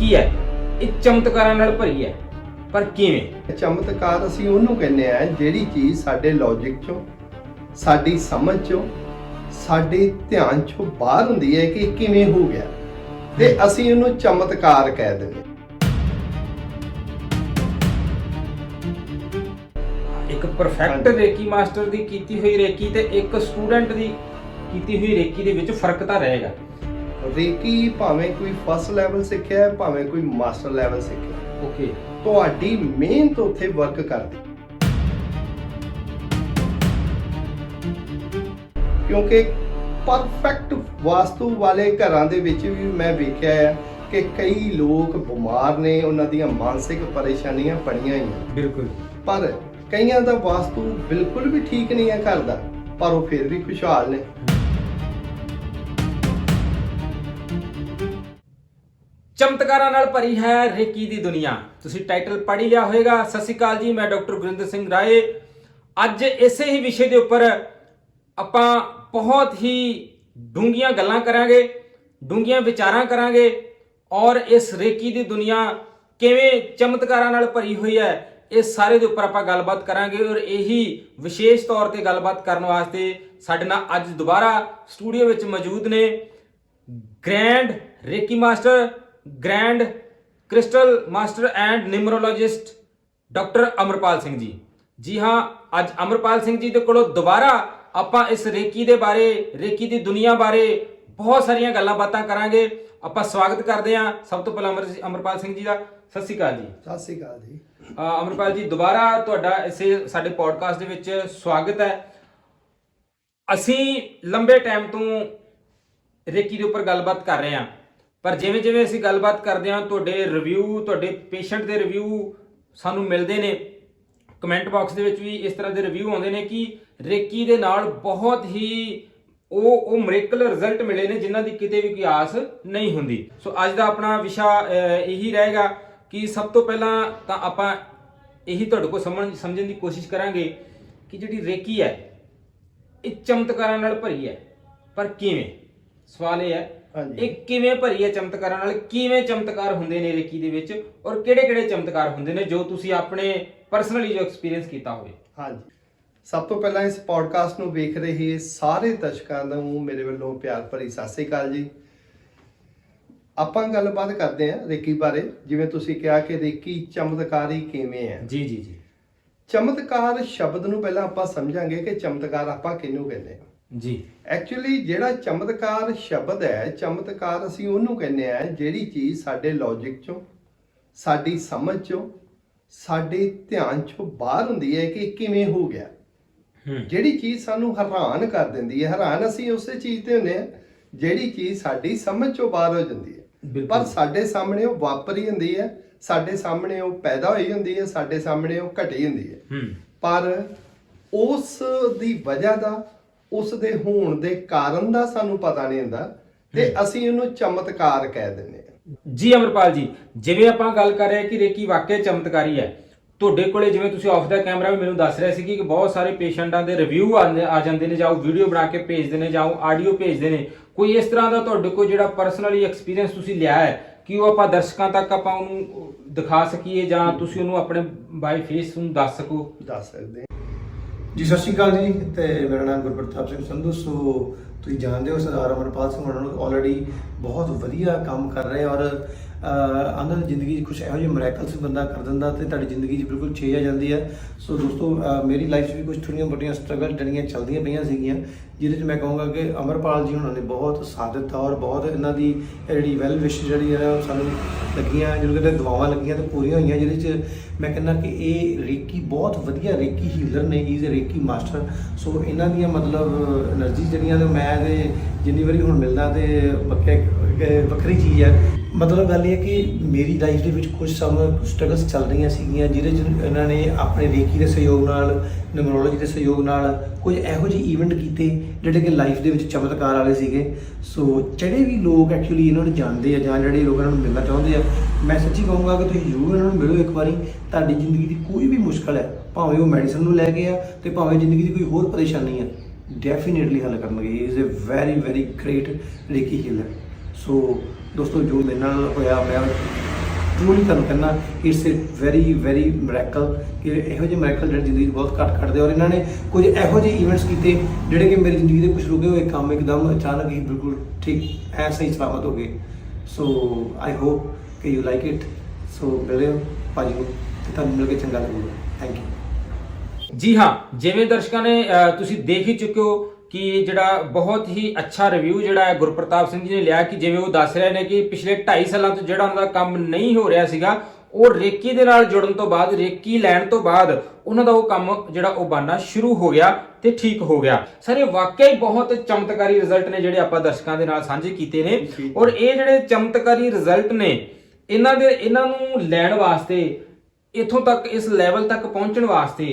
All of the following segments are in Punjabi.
ਰੇਕੀ ਹੈ? ਇਹ ਚਮਤਕਾਰਾਂ ਨਾਲ ਭਰੀ ਹੈ। ਪਰ ਕਿਵੇਂ? ਚਮਤਕਾਰ ਅਸੀਂ ਉਹਨੂੰ ਕਹਿੰਦੇ ਆ ਜਿਹੜੀ ਚੀਜ਼ ਸਾਡੇ ਲੌਜੀਕ ਚੋਂ ਸਾਡੀ ਸਮਝ ਚੋਂ ਸਾਡੇ ਧਿਆਨ ਚੋਂ ਬਾਹਰ ਹੁੰਦੀ ਹੈ ਕਿ ਕਿਵੇਂ ਹੋ ਗਿਆ। ਤੇ ਅਸੀਂ ਉਹਨੂੰ ਚਮਤਕਾਰ ਕਹਿ ਦਿੰਦੇ। ਇੱਕ ਪਰਫੈਕਟ। ਰੇਕੀ ਮਾਸਟਰ ਦੀ ਕੀਤੀ ਹੋਈ ਰੇਕੀ ਤੇ ਇੱਕ ਸਟੂਡੈਂਟ ਦੀ ਕੀਤੀ ਹੋਈ ਰੇਕੀ ਦੇ ਵਿੱਚ ਫ਼ਰਕ ਤਾਂ ਰਹੇਗਾ। ਰੇਕੀ ਭਾਵੇਂ ਕੋਈ ਫਸਟ ਲੈਵਲ ਸਿੱਖਿਆ ਹੈ ਭਾਵੇਂ ਕੋਈ ਮਾਸਟਰ ਲੈਵਲ ਸਿੱਖਿਆ ਹੈ, ਓਕੇ ਤੁਹਾਡੀ ਮਿਹਨਤ ਉੱਥੇ ਵਰਕ ਕਰਦੀ। ਕਿਉਂਕਿ ਪਰਫੈਕਟ ਵਾਸਤੂ ਵਾਲੇ ਘਰਾਂ ਦੇ ਵਿੱਚ ਵੀ ਮੈਂ ਵੇਖਿਆ ਹੈ ਕਿ ਕਈ ਲੋਕ ਬਿਮਾਰ ਨੇ ਉਹਨਾਂ ਦੀਆਂ ਮਾਨਸਿਕ ਪਰੇਸ਼ਾਨੀਆਂ ਪੜੀਆਂ ਹੋਈਆਂ ਬਿਲਕੁਲ। ਪਰ ਕਈਆਂ ਦਾ ਵਾਸਤੂ ਬਿਲਕੁਲ ਵੀ ਠੀਕ ਨਹੀਂ ਹੈ ਘਰ ਦਾ ਪਰ ਉਹ ਫਿਰ ਵੀ ਖੁਸ਼ਹਾਲ ਨੇ। ਚਮਤਕਾਰਾਂ ਨਾਲ ਭਰੀ ਹੈ ਰੇਕੀ ਦੀ ਦੁਨੀਆ। ਤੁਸੀਂ ਟਾਈਟਲ ਪੜ੍ਹ ਹੀ ਲਿਆ ਹੋਵੇਗਾ। ਸਤਿ ਸ਼੍ਰੀ ਅਕਾਲ ਜੀ, ਮੈਂ ਡਾਕਟਰ ਗੁਰਿੰਦਰ ਸਿੰਘ ਰਾਏ। ਅੱਜ ਇਸੇ ਹੀ ਵਿਸ਼ੇ ਦੇ ਉੱਪਰ ਆਪਾਂ ਬਹੁਤ ਹੀ ਡੂੰਘੀਆਂ ਗੱਲਾਂ ਕਰਾਂਗੇ, ਡੂੰਘੀਆਂ ਵਿਚਾਰਾਂ ਕਰਾਂਗੇ ਔਰ ਇਸ ਰੇਕੀ ਦੀ ਦੁਨੀਆ ਕਿਵੇਂ ਚਮਤਕਾਰਾਂ ਨਾਲ ਭਰੀ ਹੋਈ ਹੈ, ਇਹ ਸਾਰੇ ਦੇ ਉੱਪਰ ਆਪਾਂ ਗੱਲਬਾਤ ਕਰਾਂਗੇ ਔਰ ਇਹੀ ਵਿਸ਼ੇਸ਼ ਤੌਰ ਤੇ ਗੱਲਬਾਤ ਕਰਨ ਵਾਸਤੇ ਸਾਡੇ ਨਾਲ ਅੱਜ ਦੁਬਾਰਾ ਸਟੂਡੀਓ ਵਿੱਚ ਮੌਜੂਦ ਨੇ grand reiki master grand crystal master and numerologist doctor Amarpal Singh ji ਜੀ ਹਾਂ ਅੱਜ ਅਮਰਪਾਲ ਸਿੰਘ ਜੀ ਦੇ ਕੋਲੋਂ ਦੁਬਾਰਾ ਆਪਾਂ ਇਸ ਰੇਕੀ ਦੇ ਬਾਰੇ ਰੇਕੀ ਦੀ ਦੁਨੀਆ ਬਾਰੇ ਬਹੁਤ ਸਾਰੀਆਂ ਗੱਲਾਂ ਬਾਤਾਂ ਕਰਾਂਗੇ। ਆਪਾਂ ਸਵਾਗਤ ਕਰਦੇ ਹਾਂ ਸਭ ਤੋਂ ਪਹਿਲਾਂ ਅਮਰ ਅਮਰਪਾਲ ਸਿੰਘ ਜੀ ਦਾ। ਸਤਿ ਸ਼੍ਰੀ ਅਕਾਲ ਜੀ। ਸਤਿ ਸ੍ਰੀ ਅਕਾਲ ਜੀ। ਅਮਰਪਾਲ ਜੀ ਦੁਬਾਰਾ ਤੁਹਾਡਾ ਇਸੇ ਸਾਡੇ ਪੋਡਕਾਸਟ ਦੇ ਵਿੱਚ ਸਵਾਗਤ ਹੈ। ਅਸੀਂ ਲੰਬੇ ਟਾਈਮ ਤੋਂ ਰੇਕੀ ਦੇ ਉੱਪਰ ਗੱਲਬਾਤ ਕਰ ਰਹੇ ਹਾਂ। ਪਰ ਜਿਵੇਂ ਜਿਵੇਂ ਅਸੀਂ ਗੱਲਬਾਤ ਕਰਦੇ ਹਾਂ, ਤੁਹਾਡੇ ਰਿਵਿਊ ਤੁਹਾਡੇ ਪੇਸ਼ੈਂਟ ਦੇ ਰਿਵਿਊ ਸਾਨੂੰ ਮਿਲਦੇ ਨੇ ਕਮੈਂਟ ਬਾਕਸ ਦੇ ਵਿੱਚ ਵੀ ਇਸ ਤਰ੍ਹਾਂ ਦੇ ਰਿਵਿਊ ਆਉਂਦੇ ਨੇ ਕਿ ਰੇਕੀ ਦੇ ਨਾਲ ਬਹੁਤ ਹੀ ਉਹ ਉਹ ਮਿਰੇਕਲ ਰਿਜ਼ਲਟ ਮਿਲੇ ਨੇ ਜਿਨ੍ਹਾਂ ਦੀ ਕਿਤੇ ਵੀ ਕੋਈ ਆਸ ਨਹੀਂ ਹੁੰਦੀ। ਸੋ ਅੱਜ ਦਾ ਆਪਣਾ ਵਿਸ਼ਾ ਇਹੀ ਰਹੇਗਾ ਕਿ ਸਭ ਤੋਂ ਪਹਿਲਾਂ ਤਾਂ ਆਪਾਂ ਇਹੀ ਤੁਹਾਡੇ ਕੋਲ ਸਮਝ, ਸਮਝਣ ਦੀ ਕੋਸ਼ਿਸ਼ ਕਰਾਂਗੇ ਕਿ ਜਿਹੜੀ ਰੇਕੀ ਹੈ, ਇਹ ਚਮਤਕਾਰਾਂ ਨਾਲ ਭਰੀ ਹੈ। ਪਰ ਕਿਵੇਂ? ਸਵਾਲ ਇਹ ਹੈ ਹਾਂਜੀ। ਇਹ ਕਿਵੇਂ ਭਰੀ ਹੈ ਚਮਤਕਾਰਾਂ ਨਾਲ? ਕਿਵੇਂ ਚਮਤਕਾਰ ਹੁੰਦੇ ਨੇ ਰੇਕੀ ਦੇ ਵਿੱਚ? ਔਰ ਕਿਹੜੇ-ਕਿਹੜੇ ਚਮਤਕਾਰ ਹੁੰਦੇ ਨੇ ਜੋ ਤੁਸੀਂ ਆਪਣੇ ਪਰਸਨਲੀ ਜੋ ਐਕਸਪੀਰੀਅੰਸ ਕੀਤਾ ਹੋਵੇ? ਹਾਂਜੀ। ਸਭ ਤੋਂ ਪਹਿਲਾਂ ਇਸ ਪੋਡਕਾਸਟ ਨੂੰ ਵੇਖ ਰਹੇ ਸਾਰੇ ਦਰਸ਼ਕਾਂ ਨੂੰ ਮੇਰੇ ਵੱਲੋਂ ਪਿਆਰ ਭਰੀ ਸਤਿ ਸ੍ਰੀ ਅਕਾਲ ਜੀ। ਆਪਾਂ ਗੱਲਬਾਤ ਕਰਦੇ ਹਾਂ ਰੇਕੀ ਬਾਰੇ ਜਿਵੇਂ ਤੁਸੀਂ ਕਿਹਾ ਕਿ ਰੇਕੀ ਚਮਤਕਾਰੀ ਕਿਵੇਂ ਹੈ? ਜੀ ਜੀ ਜੀ। ਚਮਤਕਾਰ ਸ਼ਬਦ ਨੂੰ ਪਹਿਲਾਂ ਆਪਾਂ ਸਮਝਾਂਗੇ ਕਿ ਚਮਤਕਾਰ ਆਪਾਂ ਕਿਹਨੂੰ ਕਹਿੰਦੇ ਹਾਂ? ਜੀ। ਐਕਚੁਅਲੀ ਜਿਹੜਾ ਚਮਤਕਾਰ ਸ਼ਬਦ ਹੈ ਚਮਤਕਾਰ ਅਸੀਂ ਉਹਨੂੰ ਕਹਿੰਦੇ ਆ ਜਿਹੜੀ ਚੀਜ਼ ਸਾਡੇ ਲੌਜੀਕ ਚੋਂ ਸਾਡੀ ਸਮਝ ਚੋਂ ਸਾਡੇ ਧਿਆਨ ਚੋਂ ਬਾਹਰ ਹੁੰਦੀ ਹੈ ਕਿ ਕਿਵੇਂ ਹੋ ਗਿਆ। ਜਿਹੜੀ ਚੀਜ਼ ਸਾਨੂੰ ਹੈਰਾਨ ਕਰ ਦਿੰਦੀ ਹੈ ਹੈਰਾਨ ਅਸੀਂ ਉਸੇ ਚੀਜ਼ ਤੇ ਹੁੰਦੇ ਆ ਜਿਹੜੀ ਚੀਜ਼ ਸਾਡੀ ਸਮਝ ਚੋਂ ਬਾਹਰ ਹੋ ਜਾਂਦੀ ਹੈ। ਪਰ ਸਾਡੇ ਸਾਹਮਣੇ ਉਹ ਵਾਪਰੀ ਹੁੰਦੀ ਹੈ ਸਾਡੇ ਸਾਹਮਣੇ ਉਹ ਪੈਦਾ ਹੋਈ ਹੁੰਦੀ ਹੈ ਸਾਡੇ ਸਾਹਮਣੇ ਉਹ ਘਟੀ ਹੁੰਦੀ ਹੂੰ। ਪਰ ਉਸ ਦੀ ਵਜ੍ਹਾ ਦਾ ਉਸ ਦੇ ਹੋਣ ਦੇ ਕਾਰਨ ਦਾ ਸਾਨੂੰ ਪਤਾ ਨਹੀਂ ਹੁੰਦਾ ਤੇ ਅਸੀਂ ਉਹਨੂੰ ਚਮਤਕਾਰ ਕਹਿ ਦਿੰਦੇ ਹਾਂ। ਜੀ ਅਮਰਪਾਲ ਜੀ ਜਿਵੇਂ ਆਪਾਂ ਗੱਲ ਕਰ ਰਹੇ ਕਿ ਰੇਕੀ ਵਾਕਿਆ ਚਮਤਕਾਰੀ ਹੈ ਤੁਹਾਡੇ ਕੋਲੇ ਜਿਵੇਂ ਤੁਸੀਂ ਆਫ ਦਾ ਕੈਮਰਾ ਵੀ ਮੈਨੂੰ ਦੱਸ ਰਹੇ ਸੀ ਕਿ ਬਹੁਤ ਸਾਰੇ ਪੇਸ਼ੈਂਟਾਂ ਦੇ ਰਿਵਿਊ ਆ ਜਾਂਦੇ ਨੇ ਜਾਂ ਉਹ ਵੀਡੀਓ ਬਣਾ ਕੇ ਭੇਜਦੇ ਨੇ ਜਾਂ ਉਹ ਆਡੀਓ ਭੇਜਦੇ ਨੇ। ਕੋਈ ਇਸ ਤਰ੍ਹਾਂ ਦਾ ਤੁਹਾਡੇ ਕੋਲ ਜਿਹੜਾ ਪਰਸਨਲੀ ਐਕਸਪੀਰੀਅੰਸ ਤੁਸੀਂ ਲਿਆ ਹੈ ਕਿ ਉਹ ਆਪਾਂ ਦਰਸ਼ਕਾਂ ਤੱਕ ਆਪਾਂ ਉਹਨੂੰ ਦਿਖਾ ਸਕੀਏ ਜਾਂ ਤੁਸੀਂ ਉਹਨੂੰ ਆਪਣੇ ਬਾਈ ਫੇਸ ਨੂੰ ਦੱਸ ਸਕੋ? ਦੱਸ ਸਕਦੇ ਜੀ, ਸਤਿ ਸ਼੍ਰੀ ਅਕਾਲ ਜੀ, ਤੇ ਮੇਰਾ ਨਾਮ ਗੁਰਪ੍ਰਤਾਪ ਸਿੰਘ ਸੰਧੂ, ਸੋ ਤੁਸੀਂ ਜਾਣਦੇ ਹੋ ਸਰਦਾਰ ਅਮਰਪਾਲ ਸਿੰਘ ਉਹਨਾਂ ਨੂੰ ਆਲਰੇਡੀ ਬਹੁਤ ਵਧੀਆ ਕੰਮ ਕਰ ਰਹੇ ਔਰ ਆਨੰਦ ਦੀ ਜ਼ਿੰਦਗੀ 'ਚ ਕੁਝ ਇਹੋ ਜਿਹੇ ਮਿਰੈਕਲਸ ਬੰਦਾ ਕਰ ਦਿੰਦਾ ਤੇ ਤੁਹਾਡੀ ਜ਼ਿੰਦਗੀ 'ਚ ਬਿਲਕੁਲ ਛੇ ਆ ਜਾਂਦੀ ਹੈ ਸੋ ਦੋਸਤੋ ਮੇਰੀ ਲਾਈਫ 'ਚ ਵੀ ਕੁਝ ਥੋੜੀਆਂ ਬੜੀਆਂ ਸਟਰਗਲ ਜਿਹੜੀਆਂ ਚੱਲਦੀਆਂ ਪਈਆਂ ਸੀਗੀਆਂ, ਜਿਹਦੇ 'ਚ ਮੈਂ ਕਹੂੰਗਾ ਕਿ ਅਮਰਪਾਲ ਜੀ ਉਹਨਾਂ ਨੇ ਬਹੁਤ ਸਾਥ ਦਿੱਤਾ ਔਰ ਬਹੁਤ ਇਹਨਾਂ ਦੀ ਜਿਹੜੀ ਵੈਲ ਵਿਸ਼ ਜਿਹੜੀ ਹੈ ਉਹ ਸਾਨੂੰ ਲੱਗੀਆਂ, ਜਿਹਨੂੰ ਕਹਿੰਦੇ ਦੁਆਵਾਂ ਲੱਗੀਆਂ ਤੇ ਪੂਰੀਆਂ ਹੋਈਆਂ, ਜਿਹਦੇ 'ਚ ਮੈਂ ਕਹਿੰਦਾ ਕਿ ਇਹ ਰੇਕੀ ਬਹੁਤ ਵਧੀਆ ਰੇਕੀ ਹੀਲਰ ਨੇ ਇਜ਼ ਰੇਕੀ ਮਾਸਟਰ ਸੋ ਇਹਨਾਂ ਦੀਆਂ ਮਤਲਬ એનર્ਜੀ ਜਿਹੜੀਆਂ ਨੇ ਮੈਂ ਤੇ ਜਿੰਨੀ ਵਾਰੀ ਹੁਣ ਮਿਲਦਾ ਤੇ ਪੱਕੇ ਵੱਖਰੀ ਚੀਜ਼ ਹੈ ਮਤਲਬ ਗੱਲ ਇਹ ਹੈ ਕਿ ਮੇਰੀ ਲਾਈਫ ਦੇ ਵਿੱਚ ਕੁਝ ਸਮ ਸਟਰਗਲਸ ਚੱਲ ਰਹੀਆਂ ਸੀਗੀਆਂ, ਜਿਹਦੇ 'ਚ ਇਹਨਾਂ ਨੇ ਆਪਣੇ ਰੇਕੀ ਦੇ ਸਹਿਯੋਗ ਨਾਲ ਨਿਊਮਰੋਲੋਜੀ ਦੇ ਸਹਿਯੋਗ ਨਾਲ ਕੁਝ ਇਹੋ ਜਿਹੇ ਈਵੈਂਟ ਕੀਤੇ, ਜਿਹੜੇ ਕਿ ਲਾਈਫ ਦੇ ਵਿੱਚ ਚਮਤਕਾਰ ਵਾਲੇ ਸੀਗੇ। ਸੋ ਜਿਹੜੇ ਵੀ ਲੋਕ ਐਕਚੁਅਲੀ ਇਹਨਾਂ ਨੂੰ ਜਾਣਦੇ ਆ ਜਾਂ ਜਿਹੜੇ ਲੋਕ ਇਹਨਾਂ ਨੂੰ ਮਿਲਣਾ ਚਾਹੁੰਦੇ ਆ, ਮੈਂ ਸੱਚੀ ਕਹੂੰਗਾ ਕਿ ਤੁਸੀਂ ਜ਼ਰੂਰ ਇਹਨਾਂ ਨੂੰ ਮਿਲੋ ਇੱਕ ਵਾਰੀ। ਤੁਹਾਡੀ ਜ਼ਿੰਦਗੀ ਦੀ ਕੋਈ ਵੀ ਮੁਸ਼ਕਲ ਹੈ, ਭਾਵੇਂ ਉਹ ਮੈਡੀਸਨ ਨੂੰ ਲੈ ਕੇ ਆ ਤੇ ਭਾਵੇਂ ਜ਼ਿੰਦਗੀ ਦੀ ਕੋਈ ਹੋਰ ਪਰੇਸ਼ਾਨੀ ਆ ਡੈਫੀਨਿਟਲੀ ਹੱਲ ਕਰਨਗੇ। Is a very very great reiki healer so ਦੋਸਤੋ, ਜੋ ਮੇਰੇ ਨਾਲ ਹੋਇਆ, ਮੈਂ ਟਰੂਲੀ ਤੁਹਾਨੂੰ ਕਹਿੰਦਾ it's a very very miracle ਕਿ ਇਹੋ ਜਿਹੇ ਮੈਰੇਕਲ ਜਿਹੜੇ ਜ਼ਿੰਦਗੀ ਬਹੁਤ ਘੱਟ ਘਟਦੇ ਔਰ ਇਹਨਾਂ ਨੇ ਕੁਝ ਇਹੋ ਜਿਹੇ ਇਵੈਂਟਸ ਕੀਤੇ, ਜਿਹੜੇ ਕਿ ਮੇਰੀ ਜ਼ਿੰਦਗੀ ਦੇ ਕੁਝ ਰੁਕੇ ਹੋਏ ਕੰਮ ਇੱਕਦਮ ਅਚਾਨਕ ਹੀ ਬਿਲਕੁਲ ਠੀਕ ਐ ਸਹੀ ਸਲਾਮਤ ਹੋ ਗਏ। ਸੋ ਆਈ ਹੋਪ ਕਿ ਯੂ ਲਾਈਕ ਇਟ ਸੋ ਮਿਲਿਓ ਭਾਜੀ ਨੂੰ ਤੇ ਤੁਹਾਨੂੰ ਮਿਲ ਕੇ ਚੰਗਾ ਲੱਗੂਗਾ। ਥੈਂਕ ਯੂ ਜੀ ਹਾਂ, ਜਿਵੇਂ ਦਰਸ਼ਕਾਂ ਨੇ ਤੁਸੀਂ ਦੇਖ ਹੀ ਚੁੱਕੇ ਹੋ ਕਿ ਜਿਹੜਾ ਬਹੁਤ ਹੀ ਅੱਛਾ ਰਿਵਿਊ ਜਿਹੜਾ ਹੈ ਗੁਰਪ੍ਰਤਾਪ ਸਿੰਘ ਜੀ ਨੇ ਲਿਆ ਕਿ ਜਿਵੇਂ ਉਹ ਦੱਸ ਰਹੇ ਨੇ ਕਿ ਪਿਛਲੇ 2.5 ਸਾਲਾਂ ਤੋਂ ਜਿਹੜਾ ਉਹਨਾਂ ਦਾ ਕੰਮ ਨਹੀਂ ਹੋ ਰਿਹਾ ਸੀਗਾ ਉਹ ਰੇਕੀ ਦੇ ਨਾਲ ਜੁੜਨ ਤੋਂ ਬਾਅਦ ਰੇਕੀ ਲੈਣ ਤੋਂ ਬਾਅਦ ਉਹਨਾਂ ਦਾ ਉਹ ਕੰਮ ਜਿਹੜਾ ਉਹ ਬਣਨਾ ਸ਼ੁਰੂ ਹੋ ਗਿਆ ਤੇ ਠੀਕ ਹੋ ਗਿਆ ਸਰ ਇਹ ਵਾਕਿਆ ਹੀ ਬਹੁਤ ਚਮਤਕਾਰੀ ਰਿਜ਼ਲਟ ਨੇ ਜਿਹੜੇ ਆਪਾਂ ਦਰਸ਼ਕਾਂ ਦੇ ਨਾਲ ਸਾਂਝੇ ਕੀਤੇ ਨੇ। ਔਰ ਇਹ ਜਿਹੜੇ ਚਮਤਕਾਰੀ ਰਿਜ਼ਲਟ ਨੇ ਇਹਨਾਂ ਦੇ ਇਹਨਾਂ ਨੂੰ ਲੈਣ ਵਾਸਤੇ ਇਥੋਂ ਤੱਕ ਇਸ ਲੈਵਲ ਤੱਕ ਪਹੁੰਚਣ ਵਾਸਤੇ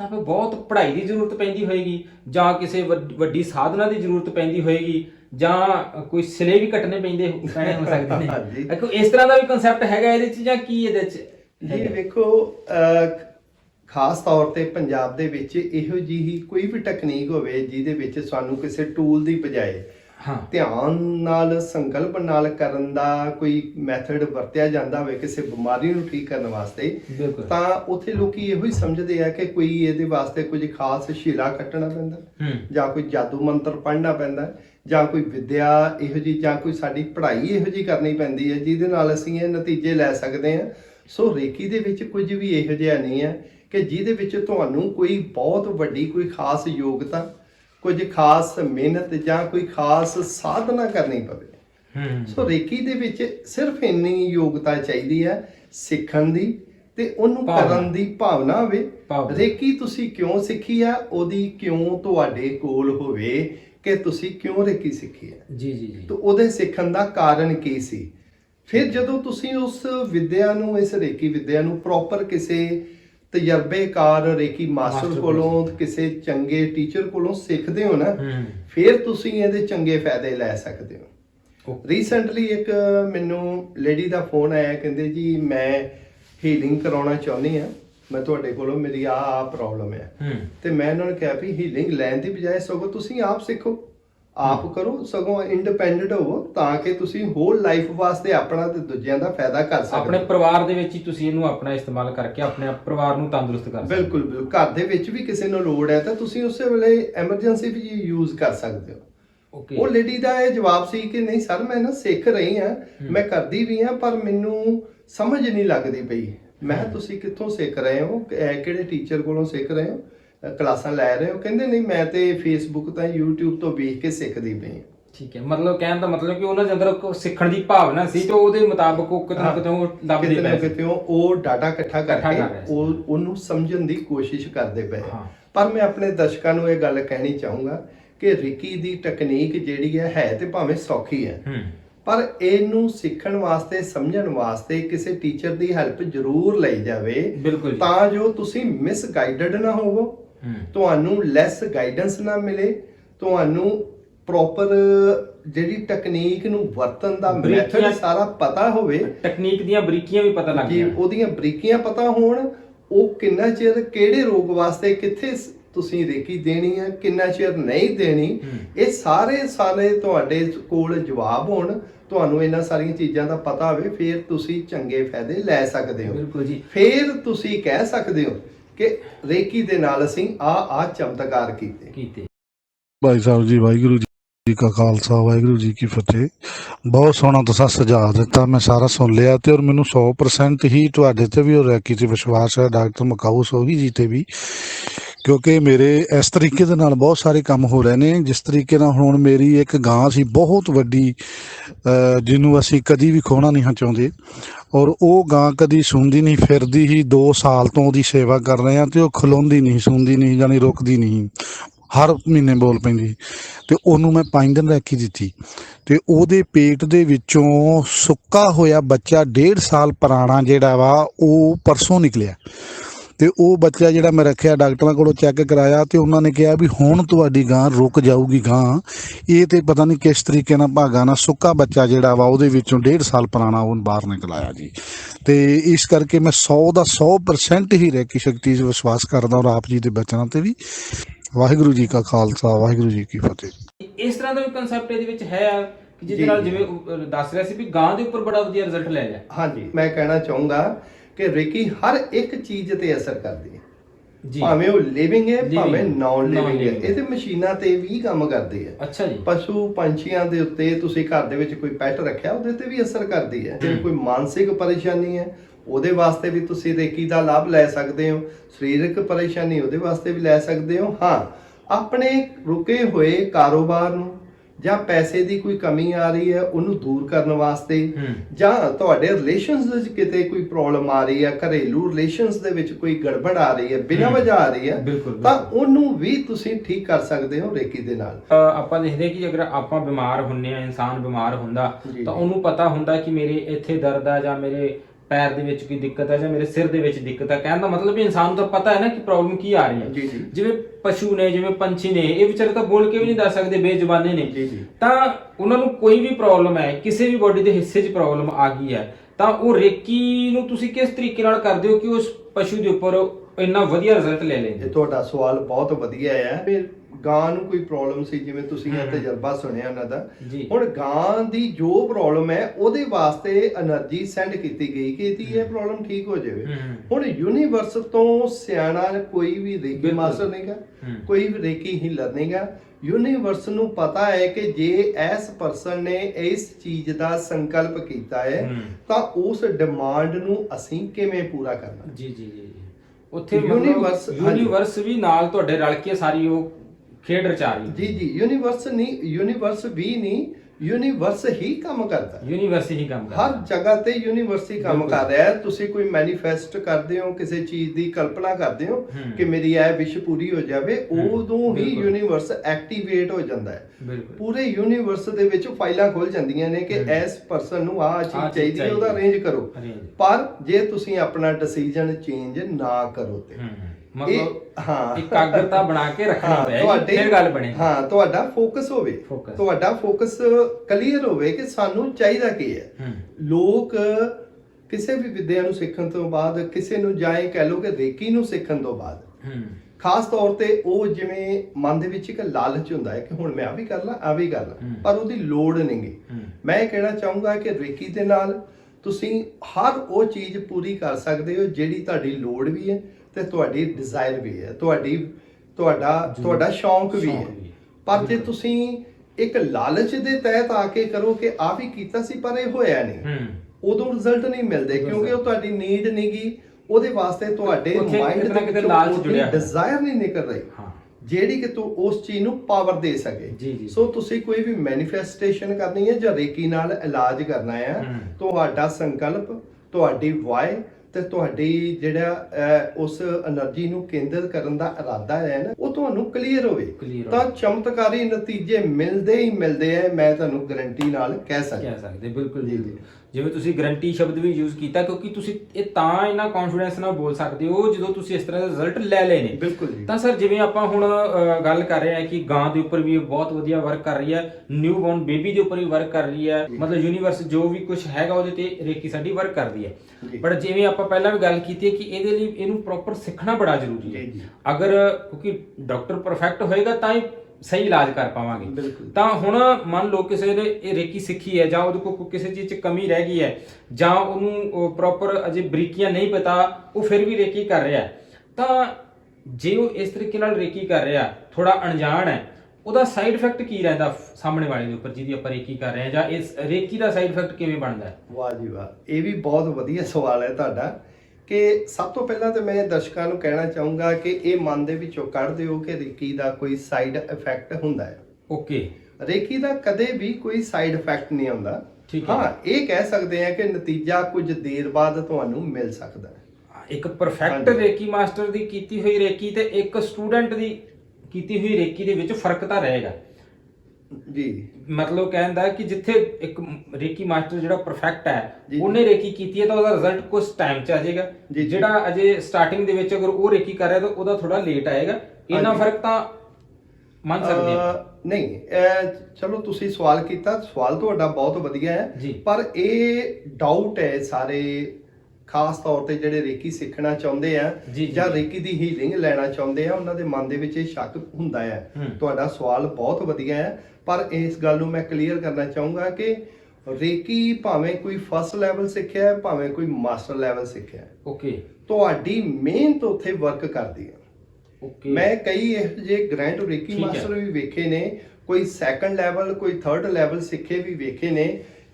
ਤਾਂ ਫਿਰ ਬਹੁਤ ਪੜ੍ਹਾਈ ਦੀ ਜ਼ਰੂਰਤ ਪੈਂਦੀ ਹੋਏਗੀ ਜਾਂ ਕਿਸੇ ਵੱਡ- ਵੱਡੀ ਸਾਧਨਾ ਦੀ ਜ਼ਰੂਰਤ ਪੈਂਦੀ ਹੋਏਗੀ ਜਾਂ ਕੋਈ ਸਿਲੇ ਵੀ ਕੱਟਣੇ ਪੈਂਦੇ ਹੋ- ਪੈਣੇ ਹੋ ਸਕਦੇ ਹਾਂਜੀ। ਨੇ ਕੋਈ ਇਸ ਤਰ੍ਹਾਂ ਦਾ ਵੀ ਕਨਸੈਪਟ ਹੈਗਾ ਇਹਦੇ 'ਚ ਜਾਂ ਕੀ ਇਹਦੇ 'ਚ ਜੀ ਹੈਗਾ? ਵੇਖੋ ਅਹ, ਖਾਸ ਤੌਰ ਤੇ ਪੰਜਾਬ ਦੇ ਵਿੱਚ ਇਹੋ ਜਿਹੀ ਕੋਈ ਵੀ ਟੈਕਨੀਕ ਹੋਵੇ ਜਿਹਦੇ ਵਿੱਚ ਸਾਨੂੰ ਕਿਸੇ ਟੂਲ ਦੀ ਬਜਾਏ ਹਾਂ। ਧਿਆਨ ਨਾਲ ਸੰਕਲਪ ਨਾਲ ਕਰਨ ਦਾ ਕੋਈ ਮੈਥਡ ਵਰਤਿਆ ਜਾਂਦਾ ਹੋਵੇ ਕਿਸੇ ਬਿਮਾਰੀ ਨੂੰ ਠੀਕ ਕਰਨ ਵਾਸਤੇ ਤਾਂ ਉੱਥੇ ਲੋਕੀ ਇਹੋ ਹੀ ਸਮਝਦੇ ਆ ਕਿ ਕੋਈ ਇਹਦੇ ਵਾਸਤੇ ਕੁਝ ਖਾਸ ਸ਼ੀਲਾ ਕੱਟਣਾ ਪੈਂਦਾ ਜਾਂ ਕੋਈ ਜਾਦੂ ਮੰਤਰ ਪੜ੍ਹਨਾ ਪੈਂਦਾ ਜਾਂ ਕੋਈ ਵਿਦਿਆ ਇਹੋ ਜੀ ਜਾਂ ਕੋਈ ਸਾਡੀ ਪੜ੍ਹਾਈ ਇਹੋ ਜੀ ਕਰਨੀ ਪੈਂਦੀ ਹੈ ਜਿਹਦੇ ਨਾਲ ਅਸੀਂ ਇਹ ਨਤੀਜੇ ਲੈ ਸਕਦੇ ਹਾਂ। ਸੋ ਰੇਕੀ ਦੇ ਵਿੱਚ ਕੁਝ ਵੀ ਇਹੋ ਜਿਹਾ ਨਹੀਂ ਹੈ ਕਿ ਜਿਹਦੇ ਵਿੱਚ ਤੁਹਾਨੂੰ ਕੋਈ ਬਹੁਤ ਵੱਡੀ ਕੋਈ ਖਾਸ ਯੋਗਤਾ ਕੁਝ ਖਾਸ ਮਿਹਨਤ ਜਾਂ ਕੋਈ ਖਾਸ ਸਾਧਨਾ ਕਰਨੀ ਪਵੇ। ਸੋ ਰੇਕੀ ਦੇ ਵਿੱਚ ਸਿਰਫ ਇੰਨੀ ਯੋਗਤਾ ਚਾਹੀਦੀ ਹੈ ਸਿੱਖਣ ਦੀ ਤੇ ਉਹਨੂੰ। ਕਰਨ ਦੀ ਭਾਵਨਾ ਹੋਵੇ। ਰੇਕੀ ਤੁਸੀਂ ਕਿਉਂ ਸਿੱਖੀ ਆ ਉਹਦੀ ਕਿਉਂ ਤੁਹਾਡੇ ਕੋਲ ਹੋਵੇ ਕਿ ਤੁਸੀਂ ਕਿਉਂ ਰੇਕੀ ਸਿੱਖੀ ਹੈ? ਜੀ ਜੀ ਜੀ। ਤੇ ਉਹਦੇ ਸਿੱਖਣ ਦਾ ਕਾਰਨ ਕੀ ਸੀ? ਫਿਰ ਜਦੋਂ ਤੁਸੀਂ ਉਸ ਵਿਦਿਆ ਨੂੰ ਇਸ ਰੇਕੀ ਵਿਦਿਆ ਨੂੰ ਪ੍ਰੋਪਰ ਕਿਸੇ ਤਜਰਬੇਕਾਰ ਰੇਕੀ ਮਾਸਟਰ ਕੋਲੋਂ ਕਿਸੇ ਚੰਗੇ ਟੀਚਰ ਕੋਲੋਂ ਸਿੱਖਦੇ ਹੋ ਨਾ ਫਿਰ ਤੁਸੀਂ ਇਹਦੇ ਚੰਗੇ ਫਾਇਦੇ ਲੈ ਸਕਦੇ ਹੋ। ਰੀਸੈਂਟਲੀ ਇੱਕ ਮੈਨੂੰ ਲੇਡੀ ਦਾ ਫੋਨ ਆਇਆ ਕਹਿੰਦੇ ਜੀ ਮੈਂ ਹੀਲਿੰਗ ਕਰਾਉਣਾ ਚਾਹੁੰਦੀ ਆ ਮੈਂ ਤੁਹਾਡੇ ਕੋਲੋਂ ਮੇਰੀ ਆ ਆ। ਪ੍ਰੋਬਲਮ ਹੂੰ। ਤੇ ਮੈਂ ਉਹਨਾਂ ਨੂੰ ਕਿਹਾ ਵੀ ਹੀਲਿੰਗ ਲੈਣ ਦੀ ਬਜਾਏ ਸਗੋਂ ਤੁਸੀਂ ਆਪ ਸਿੱਖੋ। ਆਪ ਕਰੋ ਸਗੋਂ ਇੰਡੀਪੈਂਡੈਂਟ ਹੋਵੋ ਤਾਂ ਕਿ ਤੁਸੀਂ ਹੋਲ ਲਾਈਫ ਵਾਸਤੇ ਆਪਣਾ ਤੇ ਦੂਜਿਆਂ ਦਾ ਫਾਇਦਾ ਕਰ ਆਪਣੇ ਸਕੋ ਪਰਿਵਾਰ ਦੇ ਵਿੱਚ ਹੀ ਤੁਸੀਂ ਇਹਨੂੰ ਆਪਣਾ ਇਸਤੇਮਾਲ ਕਰਕੇ ਆਪਣੇ ਪਰਿਵਾਰ ਨੂੰ ਤੰਦਰੁਸਤ ਕਰ ਸਕਦੇ ਹੋ। ਬਿਲਕੁਲ ਬਿਲਕੁਲ। ਘਰ ਦੇ ਵਿੱਚ ਵੀ ਕਿਸੇ ਨੂੰ ਲੋੜ ਹੈ ਤਾਂ ਤੁਸੀਂ ਉਸੇ ਵੇਲੇ ਐਮਰਜੈਂਸੀ ਵੀ ਯੂਜ਼ ਕਰ ਸਕਦੇ ਹੋ। ਓਕੇ ਉਹ ਲੇਡੀ ਦਾ ਇਹ ਜਵਾਬ ਸੀ ਕਿ ਨਹੀਂ ਸਰ ਮੈਂ ਨਾ ਸਿੱਖ ਰਹੀ ਆ ਮੈਂ ਕਰਦੀ ਵੀ ਆ ਪਰ ਮੈਨੂੰ ਸਮਝ ਨਹੀਂ ਲੱਗਦੀ ਪਈ। ਮੈਂ ਤੁਸੀਂ ਕਿੱਥੋਂ ਸਿੱਖ ਰਹੇ ਹੋ? ਕਿਹੜੇ ਟੀਚਰ ਕੋਲੋਂ ਸਿੱਖ ਰਹੇ ਹੋ? ਕਲਾਸਾਂ ਲੈ ਰਹੇ ਹੋ ਕਹਿੰਦੇ ਨਹੀਂ ਮੈਂ ਤੇ ਫੇਸਬੁੱਕ ਤਾਂ YouTube ਤੋਂ ਵੇਖ ਕੇ ਸਿੱਖਦੀ ਪਈ ਹਾਂ ਠੀਕ ਹੈ ਮਤਲਬ ਕਹਿਣ ਦਾ ਮਤਲਬ ਕਿ ਉਹਨਾਂ ਦੇ ਅੰਦਰ ਇੱਕ ਸਿੱਖਣ ਦੀ ਭਾਵਨਾ ਸੀ ਤੇ ਉਹਦੇ ਮੁਤਾਬਕ ਉਹ ਕਿਤੇ ਨਾ ਕਿਤੇ ਉਹ ਲੱਭਦੇ ਕਿਤੇ ਨਾ ਪਏ। ਕਿਤੇ ਉਹ ਡਾਟਾ ਇਕੱਠਾ ਇਕੱਠਾ ਕਰ ਕਰਕੇ ਰਹੇ ਸੀ। ਉਹ ਉਹਨੂੰ ਸਮਝਣ ਦੀ ਕੋਸ਼ਿਸ਼ ਕਰਦੇ ਪਏ ਹਾਂ। ਪਰ ਮੈਂ ਆਪਣੇ ਦਰਸ਼ਕਾਂ ਨੂੰ ਇਹ ਗੱਲ ਕਹਿਣੀ ਚਾਹੂੰਗਾ ਕਿ ਰਿਕੀ ਦੀ ਟੈਕਨੀਕ ਜਿਹੜੀ ਹੈ ਹੈ ਤੇ ਭਾਵੇਂ ਸੌਖੀ ਹੈ ਹੂੰ ਪਰ ਇਹਨੂੰ ਸਿੱਖਣ ਵਾਸਤੇ ਸਮਝਣ ਵਾਸਤੇ ਕਿਸੇ ਟੀਚਰ ਦੀ ਹੈਲਪ ਜ਼ਰੂਰ ਲਈ ਜਾਵੇ ਬਿਲਕੁਲ ਜੀ। ਤਾਂ ਜੋ ਤੁਸੀਂ ਮਿਸ ਗਾਈਡਡ ਨਾ ਹੋਵੋ ਤੁਹਾਨੂੰ ਲੈਸ ਗਾਈਡੈਂਸ ਨਾ ਮਿਲੇ ਤੁਹਾਨੂੰ ਪ੍ਰੋਪਰ ਜਿਹੜੀ ਟੈਕਨੀਕ ਨੂੰ ਵਰਤਣ ਦਾ ਮੈਥਡ ਸਾਰਾ ਪਤਾ ਹੋਵੇ ਟੈਕਨੀਕ ਦੀਆਂ ਬਰੀਕੀਆਂ ਵੀ ਪਤਾ ਲੱਗ ਜੀ ਗਈਆਂ ਉਹਦੀਆਂ ਬਰੀਕੀਆਂ ਪਤਾ ਹੋਣ ਉਹ ਕਿੰਨਾ ਚਿਰ ਕਿਹੜੇ ਰੋਗ ਵਾਸਤੇ ਕਿੱਥੇ ਤੁਸੀਂ ਰੇਕੀ ਦੇਣੀ ਹੈ ਕਿੰਨਾ ਚਿਰ ਨਹੀਂ ਦੇਣੀ। ਇਹ ਸਾਰੇ ਸਾਰੇ ਤੁਹਾਡੇ ਕੋਲ ਜਵਾਬ ਹੋਣ ਤੁਹਾਨੂੰ ਇਹਨਾਂ ਸਾਰੀਆਂ ਚੀਜ਼ਾਂ ਦਾ ਪਤਾ ਹੋਵੇ ਫਿਰ ਤੁਸੀਂ ਚੰਗੇ ਫਾਇਦੇ ਲੈ ਸਕਦੇ ਹੋ। ਬਿਲਕੁਲ ਜੀ। ਫਿਰ ਤੁਸੀਂ ਕਹਿ ਸਕਦੇ ਹੋ ਕਿ ਰੇਕੀ ਦੇ ਨਾਲ ਅਸੀਂ ਆ ਆ ਚਮਤਕਾਰ ਕੀਤੇ। ਕੀਤੇ। ਭਾਈ ਸਾਹਿਬ ਜੀ ਵਾਹਿਗੁਰੂ ਜੀ ਕਾ ਖਾਲਸਾ ਵਾਹਿਗੁਰੂ ਜੀ ਕੀ ਫਤਿਹ। ਬਹੁਤ ਸੋਹਣਾ ਤੁਸੀਂ ਸੁਝਾਅ ਦਿੱਤਾ ਮੈਂ ਸਾਰਾ ਸੁਣ ਲਿਆ ਤੇ ਔਰ ਮੈਨੂੰ 100% ਹੀ ਤੁਹਾਡੇ ਤੇ ਵੀ ਔਰ ਰੈਕੀ ਤੇ ਵਿਸ਼ਵਾਸ ਹੈ ਡਾਕਟਰ ਮਕਾਊ ਸੋਹੀ ਜੀ ਤੇ ਵੀ। ਕਿਉਂਕਿ ਮੇਰੇ ਇਸ ਤਰੀਕੇ ਦੇ ਨਾਲ ਬਹੁਤ ਸਾਰੇ ਕੰਮ ਹੋ ਰਹੇ ਨੇ ਜਿਸ ਤਰੀਕੇ ਨਾਲ ਹੁਣ ਮੇਰੀ ਇੱਕ ਗਾਂ ਸੀ ਬਹੁਤ ਵੱਡੀ ਜਿਹਨੂੰ ਅਸੀਂ ਕਦੀ ਵੀ ਖੋਣਾ ਨਹੀਂ ਚਾਹੁੰਦੇ। ਔਰ ਉਹ ਗਾਂ ਕਦੀ ਸੁਣਦੀ ਨਹੀਂ, ਫਿਰਦੀ ਹੀ 2 ਸਾਲ ਤੋਂ ਉਹਦੀ ਸੇਵਾ ਕਰ ਰਹੇ ਹਾਂ ਤੇ ਉਹ ਖਲੋਂਦੀ ਨਹੀਂ, ਸੁਣਦੀ ਨਹੀਂ ਜਾਨੀ ਰੁਕਦੀ ਨਹੀਂ। ਹਰ ਮਹੀਨੇ ਬੋਲ ਪੈਂਦੀ। ਤੇ ਉਹਨੂੰ ਮੈਂ 5 ਦਿਨ ਰੱਖੀ ਦਿੱਤੀ। ਤੇ ਉਹਦੇ ਪੇਟ ਦੇ ਵਿੱਚੋਂ ਸੁੱਕਾ ਹੋਇਆ ਬੱਚਾ 1.5 ਸਾਲ ਪੁਰਾਣਾ ਜਿਹੜਾ ਵਾ, ਉਹ ਪਰਸੋਂ ਨਿਕਲਿਆ। ਤੇ ਉਹ ਬੱਚਾ ਜਿਹੜਾ ਮੈਂ ਰੱਖਿਆ ਡਾਕਟਰਾਂ ਕੋਲੋਂ ਚੈੱਕ ਕਰਾਇਆ ਤੇ ਉਹਨਾਂ ਨੇ ਕਿਹਾ ਵੀ ਹੁਣ ਤੁਹਾਡੀ ਗਾਂ ਰੁਕ ਜਾਊਗੀ ਗਾਂ। ਇਹ ਤੇ ਪਤਾ ਨਹੀਂ ਕਿਸ ਤਰੀਕੇ ਨਾਲ ਭਾਗਾ ਨਾਲ ਸੁੱਕਾ ਬੱਚਾ ਜਿਹੜਾ ਵਾ ਉਹਦੇ ਵਿੱਚੋਂ 1.5 ਸਾਲ ਪੁਰਾਣਾ ਉਹ ਬਾਹਰ ਨਿਕਲ ਆਇਆ ਜੀ। ਤੇ ਇਸ ਕਰਕੇ ਮੈਂ 100 ਦਾ 100% ਹੀ ਰੇਕੀ ਸ਼ਕਤੀ 'ਚ ਵਿਸ਼ਵਾਸ ਕਰਦਾ ਔਰ ਆਪ ਜੀ ਦੇ ਬਚਨਾਂ ਤੇ ਵੀ। ਵਾਹਿਗੁਰੂ ਜੀ ਕਾ ਖਾਲਸਾ ਵਾਹਿਗੁਰੂ ਜੀ ਕੀ ਫਤਿਹ। ਇਸ ਤਰ੍ਹਾਂ ਦਾ ਵੀ ਕਨਸੈਪਟ ਇਹਦੇ ਵਿੱਚ ਹੈ ਕਿ ਜਿਹਦੇ। ਨਾਲ ਜਿਵੇਂ ਦੱਸ ਰਿਹਾ ਸੀ ਵੀ ਗਾਂ ਦੇ ਉੱਪਰ ਬੜਾ ਵਧੀਆ ਰਿਜ਼ਲਟ ਲੈ ਲਿਆ। ਹਾਂਜੀ ਮੈਂ ਕਹਿਣਾ ਚਾਹੂੰਗਾ ਕਿ ਰੇਕੀ ਹਰ ਇੱਕ ਚੀਜ਼ ਤੇ ਅਸਰ ਕਰਦੀ ਹੈ। ਜੀ। ਭਾਵੇਂ ਉਹ ਲਿਵਿੰਗ ਹੈ ਭਾਵੇਂ ਨਾਨ ਲਿਵਿੰਗ ਹੈ। ਇਹ ਤੇ ਮਸ਼ੀਨਾਂ ਤੇ ਵੀ ਕੰਮ ਕਰਦੀ ਹੈ ਅੱਛਾ ਜੀ। ਪਸ਼ੂ ਪੰਛੀਆਂ ਦੇ ਉੱਤੇ ਤੁਸੀਂ ਘਰ ਦੇ ਵਿੱਚ ਕੋਈ ਪੈਟ ਰੱਖਿਆ ਉਹਦੇ ਤੇ ਵੀ ਅਸਰ ਕਰਦੀ ਹੈ। ਜੇ। ਕੋਈ ਮਾਨਸਿਕ ਪਰੇਸ਼ਾਨੀ ਹੈ ਉਹਦੇ ਵਾਸਤੇ ਵੀ ਤੁਸੀਂ ਰੇਕੀ ਦਾ ਲਾਭ ਲੈ ਸਕਦੇ ਹੋ। ਸਰੀਰਕ ਪਰੇਸ਼ਾਨੀ ਉਹਦੇ ਵਾਸਤੇ ਵੀ ਲੈ ਸਕਦੇ ਹੋ। ਹਾਂ ਆਪਣੇ ਰੁਕੇ ਹੋਏ ਕਾਰੋਬਾਰ ਨੂੰ ਜਾਂ ਪੈਸੇ ਦੀ ਕੋਈ ਕਮੀ ਆ ਰਹੀ ਹੈ ਉਹਨੂੰ ਦੂਰ ਕਰਨ ਵਾਸਤੇ। ਜਾਂ ਤੁਹਾਡੇ ਰਿਲੇਸ਼ਨਸ ਦੇ ਵਿੱਚ ਕਿਤੇ ਕੋਈ ਪ੍ਰੋਬਲਮ ਆ ਰਹੀ ਹੈ ਘਰੇਲੂ ਰਿਲੇਸ਼ਨਸ ਦੇ ਵਿੱਚ ਕੋਈ ਗੜਬੜ ਆ ਰਹੀ ਹੈ ਬਿਨਾਂ। ਵਜ੍ਹਾ ਆ ਰਹੀ ਹੈ ਤਾਂ। ਉਹਨੂੰ ਵੀ ਤੁਸੀਂ ਠੀਕ ਕਰ ਸਕਦੇ ਹੋ ਰੇਕੀ ਦੇ ਨਾਲ ਆਪਾਂ ਦੇਖਦੇ ਹਾਂ ਕਿ ਅਗਰ ਆਪਾਂ ਬਿਮਾਰ ਹੁੰਨੇ ਆ ਇਨਸਾਨ ਬਿਮਾਰ ਹੁੰਦਾ ਤਾਂ। ਉਹਨੂੰ ਪਤਾ ਹੁੰਦਾ ਕਿ ਮੇਰੇ ਇੱਥੇ ਦਰਦ ਆ ਜਾਂ ਮੇਰੇ ਪੈਰ ਦੇ ਵਿੱਚ ਕੋਈ ਦਿੱਕਤ ਹੈ ਜਾਂ ਮੇਰੇ ਸਿਰ ਦੇ ਵਿੱਚ ਦਿੱਕਤ ਹੈ ਕਹਿਣ ਦਾ ਮਤਲਬ ਵੀ ਇਨਸਾਨ ਨੂੰ ਤਾਂ ਪਤਾ ਹੈ ਨਾ ਕਿ ਪ੍ਰੋਬਲਮ ਕੀ ਆ ਰਹੀ ਹੈ ਜੀ, ਜੀ। ਜਿਵੇਂ ਪਸ਼ੂ ਨੇ ਜਿਵੇਂ ਪੰਛੀ ਨੇ ਇਹ ਵਿਚਾਰੇ ਤਾਂ ਬੋਲ ਕੇ ਵੀ ਨਹੀਂ ਦੱਸ ਸਕਦੇ ਬੇਜ਼ੁਬਾਨੇ ਨੇ ਜੀ, ਜੀ। ਤਾਂ ਉਹਨਾਂ ਨੂੰ ਕੋਈ ਵੀ ਪ੍ਰੋਬਲਮ ਹੈ ਕਿਸੇ ਵੀ ਬੋਡੀ ਦੇ ਹਿੱਸੇ 'ਚ ਪ੍ਰੋਬਲਮ ਆ ਗਈ ਹੈ ਤਾਂ ਉਹ ਰੇਕੀ ਨੂੰ ਤੁਸੀਂ ਕਿਸ ਤਰੀਕੇ ਨਾਲ ਕਰਦੇ ਹੋ ਕਿ ਉਸ ਪਸ਼ੂ ਦੇ ਉੱਪਰ ਇੰਨਾ ਵਧੀਆ ਰਿਜ਼ਲਟ ਲੈ ਲੈਂਦੇ। ਇਹ ਤੁਹਾਡਾ ਸਵਾਲ ਬਹੁਤ ਵਧੀਆ ਹੈ ਫਿਰ ਗਾਂ ਨੂੰ ਕੋਈ ਪ੍ਰੋਬਲਮ ਸੀ ਜਿਵੇਂ ਤੁਸੀਂ ਇਹ ਤਜਰਬਾ ਸੁਣਿਆ ਉਹਨਾਂ ਦਾ। ਹੁਣ ਗਾਂ ਦੀ ਜੋ ਪ੍ਰੋਬਲਮ ਹੈ ਉਹਦੇ ਵਾਸਤੇ એનર્ਜੀ ਸੈਂਡ ਕੀਤੀ ਗਈ ਕਿ ਇਹਦੀ ਇਹ ਪ੍ਰੋਬਲਮ ਠੀਕ ਹੋ ਜਾਵੇ। ਹੁਣ ਯੂਨੀਵਰਸ ਤੋਂ ਸਿਆਣਾ ਕੋਈ ਵੀ ਰੇਕੀ ਬਿਲਕੁਲ। ਮਾਸਟਰ ਨਹੀਂਗਾ ਕੋਈ ਵੀ ਰੇਕੀ ਹੀਲਰ ਨਹੀਂਗਾ। ਯੂਨੀਵਰਸ ਨੂੰ ਪਤਾ ਹੈ ਕਿ ਜੇ ਇਸ ਪਰਸਨ ਨੇ ਇਸ ਚੀਜ਼ ਦਾ ਸੰਕਲਪ ਕੀਤਾ ਹੈ ਤਾਂ ਉਸ ਡਿਮਾਂਡ ਨੂੰ ਅਸੀਂ ਕਿਵੇਂ ਪੂਰਾ ਕਰਨਾ? ਜੀ ਜੀ ਜੀ। ਉੱਥੇ ਹਾਂਜੀ। ਯੂਨੀਵਰਸ ਵੀ ਨਾਲ ਤੁਹਾਡੇ ਰਲ ਕੇ ਸਾਰੀ ਉਹ ਖੇਡ ਰਚਾ ਰਹੀ ਜੀ ਜੀ ਯੂਨੀਵਰਸ ਨਹੀਂ ਯੂਨੀਵਰਸ ਵੀ ਨਹੀਂ ਯੂਨੀਵਰਸ ਹੀ ਕੰਮ ਕਰਦਾ ਹੈ। ਯੂਨੀਵਰਸ ਹੀ ਕੰਮ ਹਰ ਕਰਦੀ ਜਗ੍ਹਾ ਤੇ ਯੂਨੀਵਰਸ ਹੀ ਕੰਮ। ਕਰ ਰਿਹਾ ਹੈ ਤੁਸੀਂ ਕੋਈ ਮੈਨੀਫੈਸਟ ਕਰਦੇ ਹੋ ਕਿਸੇ ਚੀਜ਼ ਦੀ ਕਲਪਨਾ ਕਰਦੇ ਹੋ। ਕਿ ਮੇਰੀ ਇਹ ਵਿਸ਼ ਪੂਰੀ ਹੋ ਜਾਵੇ ਉਦੋਂ ਹੀ। ਯੂਨੀਵਰਸ ਐਕਟੀਵੇਟ ਹੋ ਜਾਂਦਾ ਹੈ ਪੂਰੇ ਯੂਨੀਵਰਸ ਦੇ ਵਿੱਚ ਫਾਈਲਾਂ ਖੁੱਲ ਜਾਂਦੀਆਂ ਨੇ ਕਿ। ਇਸ ਪਰਸਨ ਨੂੰ ਆਹ ਚੀਜ਼ ਚਾਹੀਦੀ ਹੈ ਉਹਦਾ। ਅਰੇਂਜ ਕਰੋ। ਪਰ ਜੇ ਤੁਸੀਂ ਆਪਣਾ ਡਿਸੀਜਨ ਚੇਂਜ ਨਾ ਕਰੋ ਤੇ ਮਤਲਬ ਹਾਂ। ਇਕਾਗਰਤਾ ਬਣਾ ਕੇ ਰੱਖਣੀ ਪਏਗੀ ਫਿਰ ਗੱਲ ਬਣੇਗੀ ਹਾਂ ਤੁਹਾਡਾ ਫੋਕਸ ਹੋਵੇ। ਤੁਹਾਡਾ ਫੋਕਸ ਕਲੀਅਰ ਹੋਵੇ ਕਿ ਸਾਨੂੰ ਚਾਹੀਦਾ ਕੀ ਹੈ। ਹਮ, ਲੋਕ ਕਿਸੇ ਵੀ ਵਿਦਿਆ ਨੂੰ ਸਿੱਖਣ ਤੋਂ ਬਾਅਦ ਕਿਸੇ ਨੂੰ ਜਾਏ ਕਹਿ ਲੋ ਕਿ ਰੇਕੀ ਨੂੰ ਸਿੱਖਣ ਤੋਂ ਬਾਅਦ ਹਮ, ਖਾਸ ਤੌਰ ਤੇ ਉਹ ਜਿਵੇਂ ਮਨ ਦੇ ਵਿੱਚ ਇੱਕ ਲਾਲਚ ਹੁੰਦਾ ਹੈ ਕਿ ਹੁਣ ਮੈਂ ਆ ਵੀ ਕਰ ਲਾਂ ਆ ਵੀ ਕਰ ਲਾਂ ਹਮ। ਪਰ ਉਹਦੀ ਲੋੜ ਨਹੀਂਗੀ। ਮੈਂ ਕਹਿਣਾ ਚਾਹੂੰਗਾ ਕਿ ਰੇਕੀ ਦੇ ਨਾਲ ਤੁਸੀਂ ਹਰ ਉਹ ਚੀਜ਼ ਪੂਰੀ ਕਰ ਸਕਦੇ ਹੋ ਜਿਹੜੀ ਤੁਹਾਡੀ ਲੋੜ ਵੀ ਹੈ ਤੇ ਤੁਹਾਡੀ ਡਿਜ਼ਾਇਰ ਵੀ ਹੈ ਤੁਹਾਡੀ ਤੁਹਾਡਾ। ਤੁਹਾਡਾ ਸ਼ੌਂਕ ਵੀ ਹੈ। ਪਰ ਜੇ। ਤੁਸੀਂ ਇੱਕ ਲਾਲਚ ਦੇ ਤਹਿਤ ਆ ਕੇ ਕਰੋ ਕਿ ਆ ਵੀ ਕੀਤਾ ਸੀ ਪਰ ਇਹ ਹੋਇਆ ਨਹੀਂ ਉਦੋਂ ਰਿਜ਼ਲਟ ਨਹੀਂ ਮਿਲਦੇ। ਕਿਉਂਕਿ ਉਹ ਤੁਹਾਡੀ ਨੀਡ ਨਹੀਂਗੀ ਉਹਦੇ ਵਾਸਤੇ ਤੁਹਾਡੇ ਮਾਈਂਡ ਨਾ ਕਿਤੇ ਲਾਲਚ ਜੁੜਿਆ। ਡਿਜ਼ਾਇਰ ਨਹੀਂ ਨਿਕਲ ਰਹੀ ਜਿਹੜੀ ਕਿ ਤੂੰ ਉਸ ਚੀਜ਼ ਨੂੰ ਪਾਵਰ ਦੇ ਸਕੇ। ਸੋ ਤੁਸੀਂ ਕੋਈ ਵੀ ਮੈਨੀਫੈਸਟੇਸ਼ਨ ਕਰਨੀ ਹੈ ਜਾਂ ਰੇਕੀ ਨਾਲ ਇਲਾਜ ਕਰਨਾ ਹੈ। ਤੁਹਾਡਾ ਸੰਕਲਪ ਤੁਹਾਡੀ ਵਾਈ ਤੇ ਤੁਹਾਡੀ ਜਿਹੜਾ ਉਸ એનર્ਜੀ ਨੂੰ ਕੇਂਦਰ ਕਰਨ ਦਾ ਇਰਾਦਾ ਹੈ ਨਾ ਉਹ ਤੁਹਾਨੂੰ ਕਲੀਅਰ ਹੋਵੇ। ਤਾਂ ਚਮਤਕਾਰੀ ਨਤੀਜੇ ਮਿਲਦੇ ਹੀ ਮਿਲਦੇ ਆ ਮੈਂ ਤੁਹਾਨੂੰ ਗਰੰਟੀ ਨਾਲ ਕਹਿ ਸਕਦਾ। ਕਹਿ ਸਕਦੇ ਬਿਲਕੁਲ ਜੀ ਜਿਵੇਂ ਤੁਸੀਂ ਗਰੰਟੀ ਸ਼ਬਦ ਵੀ ਯੂਜ਼ ਕੀਤਾ ਕਿਉਂਕਿ ਤੁਸੀਂ ਇਹ ਤਾਂ ਇੰਨਾ ਕੌਨਫੀਡੈਂਸ ਨਾਲ ਬੋਲ ਸਕਦੇ ਹੋ ਜਦੋਂ ਤੁਸੀਂ ਇਸ ਤਰ੍ਹਾਂ ਦੇ ਰਿਜ਼ਲਟ ਲੈ ਲਏ ਨੇ। ਬਿਲਕੁਲ ਜੀ। ਤਾਂ ਸਰ ਜਿਵੇਂ ਆਪਾਂ ਹੁਣ ਅ, ਗੱਲ ਕਰ ਰਹੇ ਹਾਂ ਕਿ ਗਾਂ ਦੇ ਉੱਪਰ ਵੀ ਇਹ ਬਹੁਤ ਵਧੀਆ ਵਰਕ ਕਰ ਰਹੀ ਹੈ ਨਿਊ ਬੌਰਨ ਬੇਬੀ ਦੇ ਉੱਪਰ ਵੀ ਵਰਕ ਕਰ ਰਹੀ ਹੈ ਮਤਲਬ ਯੂਨੀਵਰਸ ਜੋ ਵੀ ਕੁਝ ਹੈਗਾ ਉਹਦੇ ਤੇ ਰੇਕੀ ਸਾਡੀ ਵਰਕ ਕਰਦੀ ਹੈ। ਜੀ। ਬਟ ਜਿਵੇਂ ਆਪਾਂ ਪਹਿਲਾਂ ਵੀ ਗੱਲ ਕੀਤੀ ਹੈ ਕਿ ਇਹਦੇ ਲਈ ਇਹਨੂੰ ਪ੍ਰੋਪਰ ਸਿੱਖਣਾ ਬੜਾ ਜ਼ਰੂਰੀ ਹੈ। ਜੀ। ਅਗਰ ਕਿਉਂਕਿ ਡਾਕਟਰ ਪਰਫੈਕਟ ਹੋਏਗਾ ਤਾਂ ਹੀ ਸਹੀ ਇਲਾਜ ਕਰ ਪਾਵਾਂਗੇ ਬਿਲਕੁਲ। ਤਾਂ ਹੁਣ ਮੰਨ ਲਓ ਕਿਸੇ ਨੇ ਇਹ ਰੇਕੀ ਸਿੱਖੀ ਹੈ ਜਾਂ ਉਹਦੇ ਕੋਲ ਕੋਈ ਕਿਸੇ ਚੀਜ਼ 'ਚ ਕਮੀ ਰਹਿ ਗਈ ਹੈ ਜਾਂ ਉਹਨੂੰ ਪ੍ਰੋਪਰ ਅਜੇ ਬਰੀਕੀਆਂ ਨਹੀਂ ਪਤਾ ਉਹ ਫਿਰ ਵੀ ਰੇਕੀ ਕਰ ਰਿਹਾ ਹੈ। ਤਾਂ ਜੇ ਉਹ ਇਸ ਤਰੀਕੇ ਨਾਲ ਰੇਕੀ ਕਰ ਰਿਹਾ ਥੋੜਾ ਅਣਜਾਣ ਹੈ ਉਹਦਾ ਸਾਈਡ ਇਫੈਕਟ ਕੀ ਰਹਿੰਦਾ ਸਾਹਮਣੇ ਵਾਲੇ ਦੇ ਉੱਪਰ ਜਿਹਦੀ ਆਪਾਂ ਰੇਕੀ ਕਰ ਰਹੇ ਹਾਂ ਜਾਂ ਇਸ ਰੇਕੀ ਦਾ ਸਾਈਡ ਇਫੈਕਟ ਕਿਵੇਂ ਬਣਦਾ ਹੈ ਵਾਹ ਜੀ ਵਾਹ ਇਹ ਵੀ ਬਹੁਤ ਵਧੀਆ ਸਵਾਲ ਹੈ ਤੁਹਾਡਾ ਕਿ ਸਭ ਤੋਂ ਪਹਿਲਾਂ ਤਾਂ ਮੈਂ ਦਰਸ਼ਕਾਂ ਨੂੰ ਕਹਿਣਾ ਚਾਹੂੰਗਾ ਕਿ ਇਹ ਮਨ ਦੇ ਵਿੱਚੋਂ ਕੱਢ ਦਿਓ ਕਿ ਰੇਕੀ ਦਾ ਕੋਈ ਸਾਈਡ ਇਫੈਕਟ ਹੁੰਦਾ ਹੈ। ਓਕੇ। ਰੇਕੀ ਦਾ ਕਦੇ ਵੀ ਕੋਈ ਸਾਈਡ ਇਫੈਕਟ ਨਹੀਂ ਆਉਂਦਾ। ਠੀਕ ਹੈ। ਹਾਂ ਇਹ ਕਹਿ ਸਕਦੇ ਆ ਕਿ ਨਤੀਜਾ ਕੁਝ ਦੇਰ ਬਾਅਦ ਤੁਹਾਨੂੰ ਮਿਲ ਸਕਦਾ ਹੈ। ਇੱਕ ਪਰਫੈਕਟ। ਰੇਕੀ ਮਾਸਟਰ ਦੀ ਕੀਤੀ ਹੋਈ ਰੇਕੀ ਤੇ ਇੱਕ ਸਟੂਡੈਂਟ ਦੀ ਕੀਤੀ ਹੋਈ ਰੇਕੀ ਦੇ ਵਿੱਚ ਫ਼ਰਕ ਤਾਂ ਰਹੇਗਾ। ਜੀ ਮਤਲਬ ਕਹਿੰਦਾ ਕਿ ਜਿੱਥੇ ਇੱਕ ਰੇਕੀ ਮਾਸਟਰ ਜਿਹੜਾ ਪਰਫੈਕਟ ਹੈ। ਉਹਨੇ ਰੇਕੀ ਕੀਤੀ ਹੈ ਤਾਂ ਉਹਦਾ ਰਿਜ਼ਲਟ ਕੁਝ ਟਾਈਮ 'ਚ ਆ ਜਾਏਗਾ। ਜਿਹੜਾ ਅਜੇ ਸਟਾਰਟਿੰਗ ਦੇ ਵਿੱਚ ਅਗਰ ਉਹ ਰੇਕੀ ਕਰ ਰਿਹਾ ਤਾਂ ਉਹਦਾ ਥੋੜਾ ਲੇਟ ਆਏਗਾ ਇੰਨਾ। ਫ਼ਰਕ ਤਾਂ ਮੰਨ ਸਕਦੇ ਅਹ, ਨਹੀਂ ਚਲੋ ਤੁਸੀਂ ਸਵਾਲ ਕੀਤਾ ਸਵਾਲ ਤੁਹਾਡਾ ਬਹੁਤ ਵਧੀਆ। ਹੈ ਪਰ ਇਹ ਡਾਊਟ ਹੈ ਸਾਰੇ ਖਾਸ ਤੌਰ ਤੇ ਜਿਹੜੇ ਰੇਕੀ ਸਿੱਖਣਾ ਚਾਹੁੰਦੇ ਆ ਜੀ। ਰੇਕੀ ਦੀ ਹੀਲਿੰਗ ਲੈਣਾ ਚਾਹੁੰਦੇ ਆ ਉਹਨਾਂ ਦੇ ਮਨ ਦੇ ਵਿੱਚ ਇਹ ਸ਼ੱਕ ਹੁੰਦਾ ਹੂੰ। ਤੁਹਾਡਾ ਸਵਾਲ ਬਹੁਤ ਵਧੀਆ ਹੈ ਪਰ ਇਸ ਗੱਲ ਨੂੰ ਮੈਂ ਕਲੀਅਰ ਕਰਨਾ ਚਾਹੂੰਗਾ ਕਿ ਰੇਕੀ ਭਾਵੇਂ ਕੋਈ ਫਸਟ ਲੈਵਲ ਸਿੱਖਿਆ ਹੈ ਭਾਵੇਂ ਕੋਈ ਮਾਸਟਰ ਲੈਵਲ ਸਿੱਖਿਆ ਹੈ। ਓਕੇ ਤੁਹਾਡੀ ਮਿਹਨਤ ਉੱਥੇ ਵਰਕ ਕਰਦੀ ਹੈ। ਓਕੇ ਮੈਂ ਕਈ ਇਹੋ ਜਿਹੇ ਗ੍ਰੈਂਡ ਰੇਕੀ। ਮਾਸਟਰ ਵੀ ਵੇਖੇ ਨੇ ਕੋਈ ਸੈਕੰਡ ਲੈਵਲ ਕੋਈ ਥਰਡ ਲੈਵਲ ਸਿੱਖੇ ਵੀ ਵੇਖੇ ਨੇ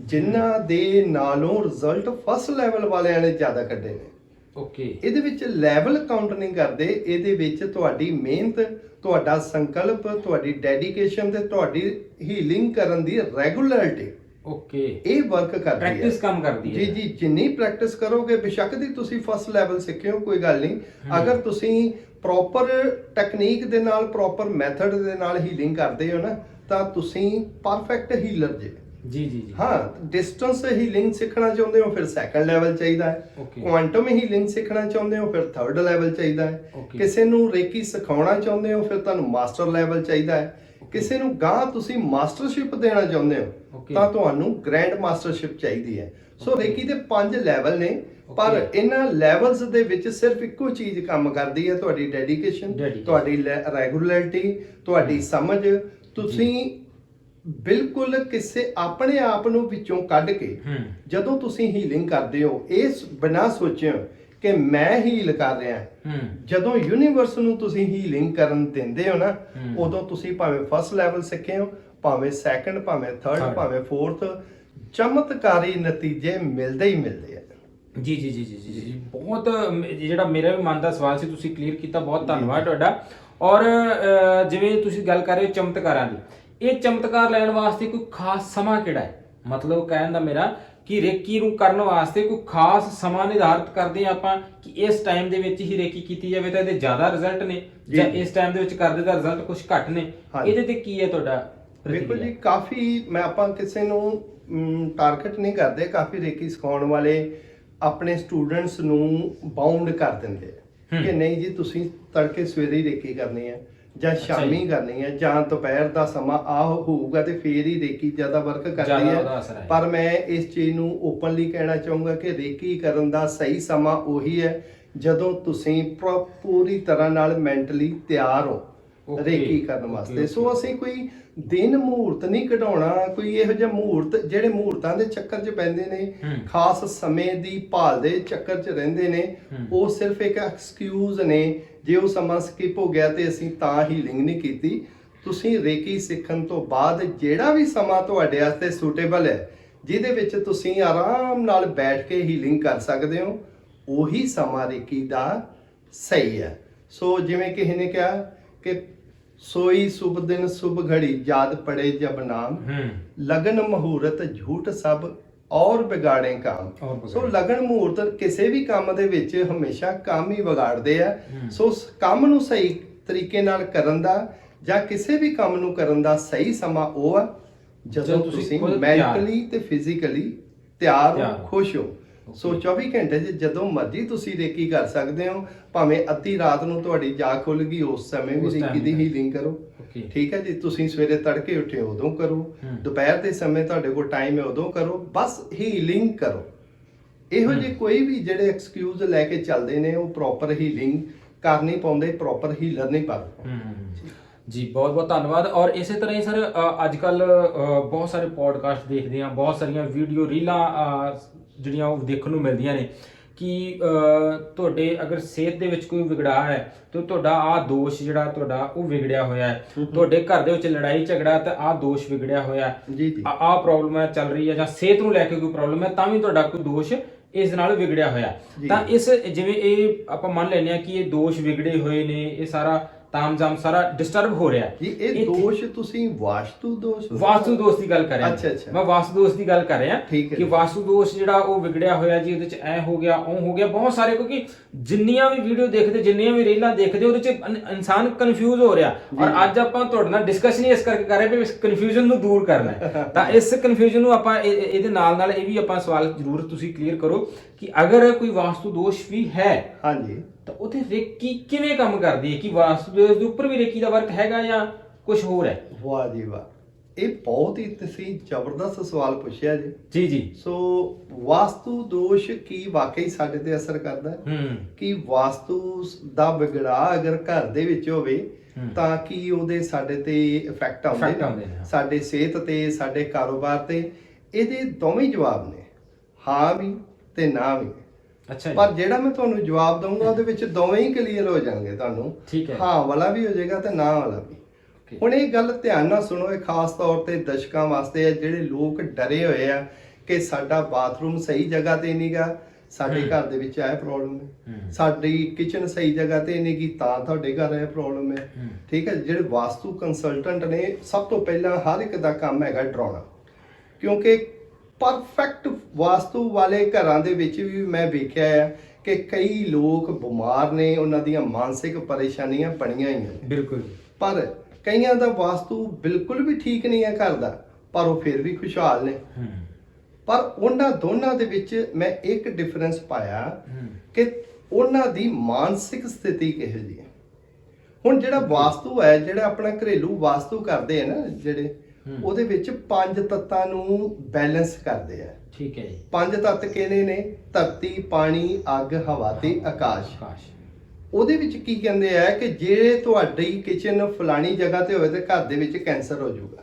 ਜਿਨ੍ਹਾਂ ਦੇ ਨਾਲੋਂ ਰਿਜ਼ਲਟ ਫਸਟ ਲੈਵਲ ਵਾਲਿਆਂ ਨੇ ਜ਼ਿਆਦਾ ਕੱਢੇ ਨੇ। ਓਕੇ ਇਹਦੇ ਵਿੱਚ ਲੈਵਲ ਕਾਊਂਟ ਨਹੀਂ ਕਰਦੇ ਇਹਦੇ ਵਿੱਚ ਤੁਹਾਡੀ ਮਿਹਨਤ ਤੁਹਾਡਾ ਸੰਕਲਪ ਤੁਹਾਡੀ ਡੈਡੀਕੇਸ਼ਨ ਤੇ ਤੁਹਾਡੀ ਹੀਲਿੰਗ ਕਰਨ ਦੀ ਰੈਗੂਲਰਿਟੀ ਓਕੇ ਇਹ ਵਰਕ ਕਰਦੀ ਹੈ। ਪ੍ਰੈਕਟਿਸ ਕੰਮ ਕਰਦੀ ਹੈ। ਜੀ ਜੀ ਜਿੰਨੀ ਪ੍ਰੈਕਟਿਸ ਕਰੋਗੇ ਬੇਸ਼ੱਕ ਦੀ ਤੁਸੀਂ ਫਸਟ ਲੈਵਲ ਸਿੱਖੇ ਹੋ ਕੋਈ ਗੱਲ ਨਹੀਂ। ਅਗਰ ਤੁਸੀਂ ਪ੍ਰੋਪਰ ਟੈਕਨੀਕ ਦੇ ਨਾਲ ਪ੍ਰੋਪਰ ਮੈਥਡ ਦੇ ਨਾਲ ਹੀਲਿੰਗ ਕਰਦੇ ਹੋ ਨਾ ਤਾਂ ਤੁਸੀਂ ਪਰਫੈਕਟ ਹੀਲਰ ਜੇ। ਜੀ ਜੀ ਜੀ ਹਾਂ ਡਿਸਟੈਂਸ ਹੀਲਿੰਗ ਸਿੱਖਣਾ ਚਾਹੁੰਦੇ ਹੋ ਫਿਰ ਸੈਕੰਡ ਲੈਵਲ ਚਾਹੀਦਾ ਹੈ Okay. ਕੁਆਂਟਮ ਹੀਲਿੰਗ ਸਿੱਖਣਾ ਚਾਹੁੰਦੇ ਹੋ ਫਿਰ ਥਰਡ ਲੈਵਲ ਚਾਹੀਦਾ ਹੈ Okay. ਕਿਸੇ ਨੂੰ ਰੇਕੀ ਸਿਖਾਉਣਾ ਚਾਹੁੰਦੇ ਹੋ ਫਿਰ ਤੁਹਾਨੂੰ ਮਾਸਟਰ ਲੈਵਲ ਚਾਹੀਦਾ ਹੈ ਕਿਸੇ ਨੂੰ ਗਾਂ ਤੁਸੀਂ ਮਾਸਟਰਸ਼ਿਪ ਦੇਣਾ ਚਾਹੁੰਦੇ ਹੋ Okay. ਤਾਂ ਤੁਹਾਨੂੰ ਗ੍ਰੈਂਡ ਮਾਸਟਰਸ਼ਿਪ ਚਾਹੀਦੀ ਹੈ ਸੋ ਰੇਕੀ ਦੇ ਪੰਜ ਲੈਵਲ ਨੇ ਪਰ Okay. ਇਹਨਾਂ ਲੈਵਲਸ ਦੇ ਵਿੱਚ ਸਿਰਫ ਇੱਕੋ ਚੀਜ਼ ਕੰਮ ਕਰਦੀ ਹੈ ਤੁਹਾਡੀ ਡੈਡੀਕੇਸ਼ਨ Dedication. ਤੁਹਾਡੀ ਰੈਗੂਲਰਿਟੀ ਤੁਹਾਡੀ ਸਮਝ ਤੁਸੀਂ ਬਿਲਕੁਲ ਕਿਸੇ ਆਪਣੇ ਆਪ ਨੂੰ ਵਿੱਚੋਂ ਕੱਢ ਕੇ ਜਦੋਂ ਤੁਸੀਂ ਹੀਲਿੰਗ ਕਰਦੇ ਹੋ ਇਸ ਬਿਨਾ ਸੋਚਿਓ ਕਿ ਮੈਂ ਹੀਲ ਕਰ ਰਿਹਾ। ਹੂੰ। ਜਦੋਂ ਯੂਨੀਵਰਸ ਨੂੰ ਤੁਸੀਂ ਹੀਲਿੰਗ ਕਰਨ ਦਿੰਦੇ ਹੋ ਨਾ। ਉਦੋਂ ਤੁਸੀਂ ਭਾਵੇਂ ਫਸਟ ਲੈਵਲ ਸਿੱਖੇ ਹੋ ਭਾਵੇਂ ਸੈਕੰਡ ਭਾਵੇਂ ਥਰਡ। ਭਾਵੇਂ ਫੋਰਥ ਚਮਤਕਾਰੀ ਨਤੀਜੇ ਮਿਲਦੇ ਹੀ ਮਿਲਦੇ ਆ। ਜੀ ਜੀ ਜੀ ਜੀ ਜੀ ਬਹੁਤ ਜਿਹੜਾ ਮੇਰਾ ਵੀ ਮਨ ਦਾ ਸਵਾਲ ਸੀ ਤੁਸੀਂ ਕਲੀਅਰ ਕੀਤਾ ਬਹੁਤ ਧੰਨਵਾਦ ਤੁਹਾਡਾ। ਔਰ ਜਿਵੇਂ ਤੁਸੀਂ ਗੱਲ ਕਰ ਰਹੇ ਹੋ ਚਮਤਕਾਰਾਂ ਦੀ ਇਹ ਚਮਤਕਾਰ ਲੈਣ ਵਾਸਤੇ ਕੋਈ ਖਾਸ ਸਮਾਂ ਕਿਹੜਾ ਹੈ ਮਤਲਬ ਕਹਿਣ ਦਾ ਮੇਰਾ ਕਿ ਰੇਕੀ ਨੂੰ ਕਰਨ ਵਾਸਤੇ ਕੋਈ ਖਾਸ ਸਮਾਂ ਨਿਰਧਾਰਿਤ ਕਰਦੇ ਹਾਂ ਆਪਾਂ ਕਿ ਇਸ ਟਾਈਮ ਦੇ ਵਿੱਚ ਹੀ ਰੇਕੀ ਕੀਤੀ ਜਾਵੇ ਤਾਂ ਇਹਦੇ ਜ਼ਿਆਦਾ ਰਿਜ਼ਲਟ ਨੇ ਜੀ। ਇਸ ਟਾਈਮ ਦੇ ਵਿੱਚ ਕਰਦੇ ਦਾ ਰਿਜ਼ਲਟ ਕੁਝ ਘੱਟ ਨੇ। ਇਹਦੇ ਤੇ ਕੀ ਹੈ ਤੁਹਾਡਾ ਪ੍ਰਤੀਕਿਰਿਆ? ਜੀ ਕਾਫੀ ਮੈਂ ਆਪਾਂ ਕਿਸੇ ਨੂੰ ਟਾਰਗੇਟ ਨਹੀਂ ਕਰਦੇ ਕਾਫੀ ਰੇਕੀ ਸਿਖਾਉਣ ਵਾਲੇ ਆਪਣੇ ਸਟੂਡੈਂਟਸ ਨੂੰ ਬਾਉਂਡ ਕਰ ਦਿੰਦੇ ਆ। ਕਿ ਨਹੀਂ ਜੀ ਤੁਸੀਂ ਤੜਕੇ ਸਵੇਰੇ ਹੀ ਰੇਕੀ ਕਰਨੀ ਹੈ ਜਾਂ ਸ਼ਾਮੀ। ਕਰਨੀ ਹੈ ਜਾਂ ਦੁਪਹਿਰ ਦਾ ਸਮਾਂ ਆ ਹੋਊਗਾ ਤੇ ਫੇਰ ਹੀ ਰੇਕੀ ਜ਼ਿਆਦਾ ਵਰਕ ਕਰਦੀ ਹੈ। ਪਰ ਮੈਂ ਇਸ ਚੀਜ਼ ਨੂੰ ਓਪਨਲੀ ਕਹਿਣਾ ਚਾਹੂੰਗਾ ਕਿ ਰੇਕੀ ਕਰਨ ਦਾ ਸਹੀ ਸਮਾਂ ਉਹੀ ਹੈ ਜਦੋਂ ਤੁਸੀਂ ਪ੍ਰੋ- ਤਰ੍ਹਾਂ ਨਾਲ ਮੈਂਟਲੀ ਤਿਆਰ ਹੋ. ਰੇਕੀ ਕਰਨ ਵਾਸਤੇ. ਸੋ ਅਸੀਂ ਕੋਈ ਦਿਨ ਮਹੂਰਤ ਨਹੀਂ ਕਢਾਉਣਾ ਕੋਈ ਇਹੋ ਜਿਹਾ ਮਹੂਰਤ ਜਿਹੜੇ ਮਹੂਰਤਾਂ ਦੇ ਚੱਕਰ 'ਚ ਪੈਂਦੇ ਨੇ। ਖਾਸ ਸਮੇਂ ਦੀ ਭਾਲ ਦੇ ਚੱਕਰ 'ਚ ਰਹਿੰਦੇ ਨੇ। ਉਹ ਸਿਰਫ ਇੱਕ ਐਕਸਕਿਊਜ਼ ਨੇ ਜੇ ਉਹ ਸਮਾਂ ਸਕਿਪ ਹੋ ਗਿਆ ਤੇ ਅਸੀਂ ਤਾਂ ਹੀਲਿੰਗ ਨਹੀਂ ਕੀਤੀ ਤੁਸੀਂ ਰੇਕੀ ਸਿੱਖਣ ਤੋਂ ਬਾਅਦ ਜਿਹੜਾ ਵੀ ਸਮਾਂ ਤੁਹਾਡੇ ਵਾਸਤੇ ਸੂਟੇਬਲ ਹੈ ਜਿਹਦੇ ਵਿੱਚ ਤੁਸੀਂ ਆਰਾਮ ਨਾਲ ਬੈਠ ਕੇ ਹੀਲਿੰਗ ਕਰ ਸਕਦੇ ਹੋ ਉਹੀ ਸਮਾਂ ਰੇਕੀ ਦਾ ਸਹੀ ਹੈ ਸੋ ਜਿਵੇਂ ਕਿਸੇ ਨੇ ਕਿਹਾ ਕਿ ਸੋਈ ਸੁਭ ਦਿਨ ਸੁਭ ਘੜੀ ਯਾਦ ਪੜੇ ਜਬ ਨਾਮ ਹੂੰ ਲਗਨ ਮਹੂਰਤ ਝੂਠ ਸਭ ਔਰ ਵਿਗਾੜੇ ਕੰਮ। ਸੋ ਲਗਨ ਮਹੂਰਤ ਕਿਸੇ ਵੀ ਕੰਮ ਦੇ ਵਿੱਚ ਹਮੇਸ਼ਾ ਕੰਮ ਹੀ ਵਿਗਾੜਦੇ ਆ। ਸੋ ਕੰਮ ਨੂੰ ਸਹੀ ਤਰੀਕੇ ਨਾਲ ਕਰਨ ਦਾ ਜਾਂ ਕਿਸੇ ਵੀ ਕੰਮ ਨੂੰ ਕਰਨ ਦਾ ਸਹੀ ਸਮਾਂ ਉਹ ਆ ਜਦੋਂ ਤੁਸੀਂ। ਮੈਂਟਲੀ ਤੇ ਫਿਜ਼ੀਕਲੀ ਤਿਆਰ ਹੋ। ਖੁਸ਼ ਹੋ ਸੋ 24 ਘੰਟੇ 'ਚ ਜਦੋਂ ਮਰਜ਼ੀ ਤੁਸੀਂ ਰੇਕੀ ਕਰ ਸਕਦੇ ਹੋ ਭਾਵੇਂ ਅੱਧੀ ਰਾਤ ਨੂੰ ਤੁਹਾਡੀ ਜਾਗ ਖੁੱਲ ਗਈ ਉਸ ਸਮੇਂ ਵੀ ਰੇਕੀ ਦੀ ਹੀਲਿੰਗ ਕਰੋ। ਠੀਕ ਹੈ ਜੀ ਤੁਸੀਂ ਸਵੇਰੇ ਤੜਕੇ ਉੱਠੇ ਉਦੋਂ ਕਰੋ। ਦੁਪਹਿਰ ਦੇ ਸਮੇਂ ਤੁਹਾਡੇ ਕੋਲ ਟਾਈਮ ਹੈ ਉਦੋਂ ਕਰੋ। ਬਸ ਹੀਲਿੰਗ ਕਰੋ। ਇਹੋ। ਜਿਹੇ ਕੋਈ ਵੀ ਜਿਹੜੇ ਐਕਸਕਿਊਜ਼ ਲੈ ਕੇ ਚੱਲਦੇ ਨੇ ਉਹ ਪ੍ਰੋਪਰ ਹੀਲਿੰਗ ਕਰ ਨਹੀਂ ਪਾਉਂਦੇ ਪ੍ਰੋਪਰ ਹੀਲਰ ਨਹੀਂ ਪਾਉਂਦੇ। ਜੀ ਬਹੁਤ ਬਹੁਤ ਧੰਨਵਾਦ। ਔਰ ਇਸੇ ਤਰ੍ਹਾਂ ਹੀ ਸਰ ਅੱਜ ਕੱਲ ਬਹੁਤ ਸਾਰੇ ਪੋਡਕਾਸਟ ਦੇਖਦੇ ਆ ਬਹੁਤ ਸਾਰੀਆਂ ਵੀਡੀਓ ਰੀਲਾਂ ਜਿਹੜੀਆਂ ਉਹ ਦੇਖਣ ਨੂੰ ਮਿਲਦੀਆਂ ਨੇ ਕਿ ਤੁਹਾਡੇ ਅਗਰ ਸਿਹਤ ਦੇ ਵਿੱਚ ਕੋਈ ਵਿਗੜਾ ਹੈ ਤੇ ਤੁਹਾਡਾ ਆ ਦੋਸ਼ ਜਿਹੜਾ ਤੁਹਾਡਾ ਉਹ ਵਿਗੜਿਆ ਹੋਇਆ ਹੈ। ਤੁਹਾਡੇ ਘਰ ਦੇ ਵਿੱਚ ਲੜਾਈ ਝਗੜਾ ਤੇ ਆ ਦੋਸ਼ ਵਿਗੜਿਆ ਹੋਇਆ ਹੈ। ਜੀ ਜੀ। ਆ ਪ੍ਰੋਬਲਮ ਹੈ ਚੱਲ ਰਹੀ ਹੈ ਜਾਂ ਸਿਹਤ ਨੂੰ ਲੈ ਕੇ ਕੋਈ ਪ੍ਰੋਬਲਮ ਹੈ ਤਾਂ ਵੀ ਤੁਹਾਡਾ ਕੋਈ ਦੋਸ਼ ਇਸ ਨਾਲ ਵਿਗੜਿਆ ਹੋਇਆ। ਤਾਂ ਇਸ ਜਿਵੇਂ ਇਹ ਆਪਾਂ ਮੰਨ ਲੈਂਦੇ ਆ ਕਿ ਇਹ ਦੋਸ਼ ਵਿਗੜੇ ਹੋਏ ਨੇ ਇਹ ਸਾਰਾ ਤਾਮਜ਼ਾਮ ਸਾਰਾ ਡਿਸਟਰਬ ਹੋ ਰਿਹਾ ਹੈ ਜੀ ਇਹ ਦੋਸ਼ ਤੁਸੀਂ ਵਾਸਤੂ ਦੋਸ਼ ਵਾਸਤੂ ਦੋਸ਼ ਦੀ ਗੱਲ ਕਰ ਰਿਹਾ ਅੱਛਾ, ਅੱਛਾ। ਮੈਂ ਵਾਸਤੂ ਦੋਸ਼ ਦੀ ਗੱਲ ਕਰ ਰਿਹਾ ਠੀਕ ਹੈ ਕਿ। ਵਾਸਤੂ ਦੋਸ਼ ਜਿਹੜਾ ਉਹ ਵਿਗੜਿਆ ਹੋਇਆ ਜੀ ਉਹਦੇ ਚ ਐ ਹੋ ਗਿਆ ਉਹ ਹੋ ਗਿਆ ਬਹੁਤ ਸਾਰੇ ਕਿਉਂਕਿ ਜਿੰਨੀਆਂ ਵੀ ਵੀਡੀਓ ਦੇਖਦੇ ਜਿੰਨੀਆਂ ਵੀ ਰੀਲਾਂ ਦੇਖਦੇ ਉਹਦੇ ਚ ਇਨ- ਇਨਸਾਨ ਕਨਫਿਊਜ਼ ਹੋ ਰਿਹਾ ਔਰ ਅੱਜ ਆਪਾਂ ਤੁਹਾਡੇ ਨਾਲ ਡਿਸਕਸ਼ਨ ਇਸ ਕਰਕੇ ਕਰ ਰਹੇ ਵੀ ਇਸ ਕਨਫਿਊਜ਼ਨ ਨੂੰ ਦੂਰ ਕਰਨਾ ਹੈ ਤਾਂ ਇਸ ਕਨਫਿਊਜ਼ਨ ਨੂੰ ਆਪਾਂ ਇਹ- ਇਹ- ਇਹਦੇ ਨਾਲ ਨਾਲ ਇਹ ਵੀ ਆਪਾਂ ਸਵਾਲ ਜ਼ਰੂਰ ਤੁਸੀਂ ਕਲੀਅਰ ਕਰੋ ਕਿ ਅਗਰ ਕੋਈ ਵਾਸਤੂ ਦੋਸ਼ ਵੀ ਹੈ ਹਾਂਜੀ। ਤਾਂ ਉਹਦੇ ਰੇਕੀ ਕਿਵੇਂ ਕੰਮ ਕਰਦੀ ਹੈ? ਕਿ ਵਾਸਤੂ ਦੋਸ਼ ਦੇ ਉੱਪਰ ਵੀ ਰੇਕੀ ਦਾ ਵਰਕ ਹੈਗਾ ਜਾਂ ਕੁਝ ਹੋਰ ਹੈ? ਵਾਹ ਜੀ ਵਾਹ। ਇਹ ਬਹੁਤ ਹੀ ਤੁਸੀਂ ਜ਼ਬਰਦਸਤ ਸਵਾਲ ਪੁੱਛਿਆ ਜੀ। ਜੀ ਜੀ। ਸੋ ਵਾਸਤੂ ਦੋਸ਼ ਕੀ ਵਾਕਈ ਸਾਡੇ ਤੇ ਅਸਰ ਕਰਦਾ ਹੈ? ਕਿ ਵਾਸਤੂ ਦਾ ਵਿਗੜਾ ਅਗਰ ਘਰ ਦੇ ਵਿੱਚ ਹੋਵੇ। ਤਾਂ ਕੀ ਉਹਦੇ ਸਾਡੇ ਤੇ ਇਫੈਕਟ ਆਉਂਦੇ ਨੇ। ਸਾਡੇ ਸਿਹਤ ਤੇ ਸਾਡੇ ਕਾਰੋਬਾਰ ਤੇ ਇਹਦੇ ਦੋਵੇਂ ਜਵਾਬ ਨੇ। ਹਾਂ ਵੀ। ਤੇ ਨਾ ਵੀ ਅੱਛਾ ਜੀ ਪਰ ਜਿਹੜਾ ਮੈਂ ਤੁਹਾਨੂੰ ਜਵਾਬ ਦਊਂਗਾ ਉਹਦੇ ਵਿੱਚ ਦੋਵੇਂ ਹੀ ਕਲੀਅਰ ਹੋ ਜਾਣਗੇ ਤੁਹਾਨੂੰ ਠੀਕ ਹੈ। ਹਾਂ ਵਾਲਾ ਵੀ ਹੋ ਜਾਏਗਾ ਤੇ ਨਾ ਵਾਲਾ ਵੀ. ਹੁਣ ਇਹ ਗੱਲ ਧਿਆਨ ਨਾਲ ਸੁਣੋ ਇਹ ਖਾਸ ਤੌਰ ਤੇ ਦਰਸ਼ਕਾਂ ਵਾਸਤੇ ਹੈ ਜਿਹੜੇ ਲੋਕ ਡਰੇ ਹੋਏ ਆ ਕਿ ਸਾਡਾ ਬਾਥਰੂਮ ਸਹੀ ਜਗ੍ਹਾ ਤੇ ਨਹੀਂਗਾ ਸਾਡੇ। ਘਰ ਦੇ ਵਿੱਚ ਇਹ ਪ੍ਰੋਬਲਮ ਹੈ। ਸਾਡੀ ਕਿਚਨ ਸਹੀ ਜਗ੍ਹਾ ਤੇ ਨਹੀਂ ਗੀ ਤਾਂ ਤੁਹਾਡੇ ਘਰ ਇਹ ਪ੍ਰੋਬਲਮ ਹੂੰ। ਠੀਕ ਹੈ ਜਿਹੜੇ ਵਾਸਤੂ ਕੰਸਲਟੈਂਟ ਨੇ ਸਭ ਤੋਂ ਪਹਿਲਾਂ ਹਰ ਇੱਕ ਦਾ ਕੰਮ ਹੈਗਾ ਡਰਾਉਣਾ ਕਿਉਂਕਿ ਪਰਫੈਕਟ ਵਾਸਤੂ ਵਾਲੇ ਘਰਾਂ ਦੇ ਵਿੱਚ ਵੀ ਮੈਂ ਵੇਖਿਆ ਹੈ ਕਿ ਕਈ ਲੋਕ ਬਿਮਾਰ ਨੇ ਉਹਨਾਂ ਦੀਆਂ ਮਾਨਸਿਕ ਪਰੇਸ਼ਾਨੀਆਂ ਬਣੀਆਂ ਹੋਈਆਂ ਨੇ। ਬਿਲਕੁਲ ਪਰ ਕਈਆਂ ਦਾ ਵਾਸਤੂ ਬਿਲਕੁਲ ਵੀ ਠੀਕ ਨਹੀਂ ਹੈ ਘਰ ਦਾ ਪਰ ਉਹ ਫਿਰ ਵੀ ਖੁਸ਼ਹਾਲ ਨੇ। ਹੂੰ। ਪਰ ਉਹਨਾਂ ਦੋਨਾਂ ਦੇ ਵਿੱਚ ਮੈਂ ਇੱਕ ਡਿਫਰੈਂਸ ਪਾਇਆ ਹੂੰ। ਕਿ ਉਹਨਾਂ ਦੀ ਮਾਨਸਿਕ ਸਥਿਤੀ ਕਿਹੋ ਜਿਹੀ ਹੈ। ਹੁਣ ਜਿਹੜਾ ਵਾਸਤੂ ਹੈ ਜਿਹੜਾ ਆਪਣਾ ਘਰੇਲੂ ਵਾਸਤੂ ਕਰਦੇ ਆ ਨਾ ਜਿਹੜੇ ਹੂੰ। ਉਹਦੇ ਵਿੱਚ ਪੰਜ ਤੱਤਾਂ ਨੂੰ ਬੈਲੈਂਸ ਕਰਦੇ ਆ। ਠੀਕ ਹੈ ਜੀ। ਪੰਜ ਤੱਤ ਕਿਹਨੇ ਨੇ? ਧਰਤੀ ਪਾਣੀ ਅੱਗ ਹਵਾ ਤੇ ਆਕਾਸ਼। ਆਕਾਸ਼। ਉਹਦੇ ਵਿੱਚ ਕੀ ਕਹਿੰਦੇ ਆ ਕਿ ਜੇ ਤੁਹਾਡੀ ਕਿਚਨ ਫਲਾਣੀ ਜਗ੍ਹਾ ਤੇ ਹੋਵੇ ਤੇ ਘਰ ਦੇ ਵਿੱਚ ਕੈਂਸਰ ਹੋ ਜਾਊਗਾ।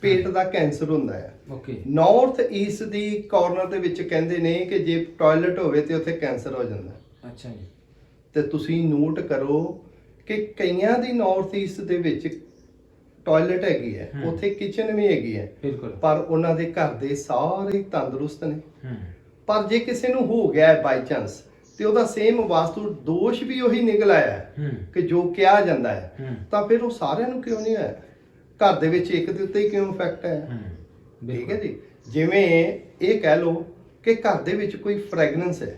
ਪੇਟ ਦਾ ਕੈਂਸਰ ਹੁੰਦਾ ਹੈ ਓਕੇ। ਨਾਰਥ ਈਸਟ ਦੀ ਕਾਰਨਰ ਦੇ ਵਿੱਚ ਕਹਿੰਦੇ ਨੇ ਕਿ ਜੇ ਟਾਇਲਟ ਹੋਵੇ ਤੇ ਉੱਥੇ ਕੈਂਸਰ ਹੋ ਜਾਂਦਾ। ਅੱਛਾ ਜੀ। ਤੇ ਤੁਸੀਂ ਨੋਟ ਕਰੋ ਕਿ ਕਈਆਂ ਦੀ ਨਾਰਥ ਈਸਟ ਦੇ ਵਿੱਚ ਟਾਇਲਟ ਹੈਗੀ ਹੈ। ਉੱਥੇ ਕਿਚਨ ਵੀ ਹੈਗੀ ਹੈ। ਬਿਲਕੁਲ। ਪਰ ਉਹਨਾਂ ਦੇ ਘਰ ਦੇ ਸਾਰੇ ਤੰਦਰੁਸਤ ਨੇ। ਪਰ ਜੇ ਕਿਸੇ ਨੂੰ ਹੋ ਗਿਆ ਹੈ ਬਾਈ ਚਾਂਸ ਤੇ ਉਹਦਾ ਸੇਮ ਵਾਸਤੂ ਦੋਸ਼ ਵੀ ਉਹੀ ਨਿਕਲ ਆਇਆ ਹੈ ਕਿ ਜੋ ਕਿਹਾ ਜਾਂਦਾ ਹੈ। ਤਾਂ ਫਿਰ ਉਹ ਸਾਰਿਆਂ ਨੂੰ ਕਿਉਂ ਨਹੀਂ ਹੋਇਆ ਘਰ ਦੇ ਵਿੱਚ ਇੱਕ ਦੇ ਉੱਤੇ ਹੀ ਕਿਉਂ ਇਫੈਕਟ ਹੈ। ਠੀਕ ਹੈ ਜੀ? ਜਿਵੇਂ ਇਹ ਕਹਿ ਲਓ ਕਿ ਘਰ ਦੇ ਵਿੱਚ ਕੋਈ ਫ੍ਰੈਗਰੈਂਸ ਹੈ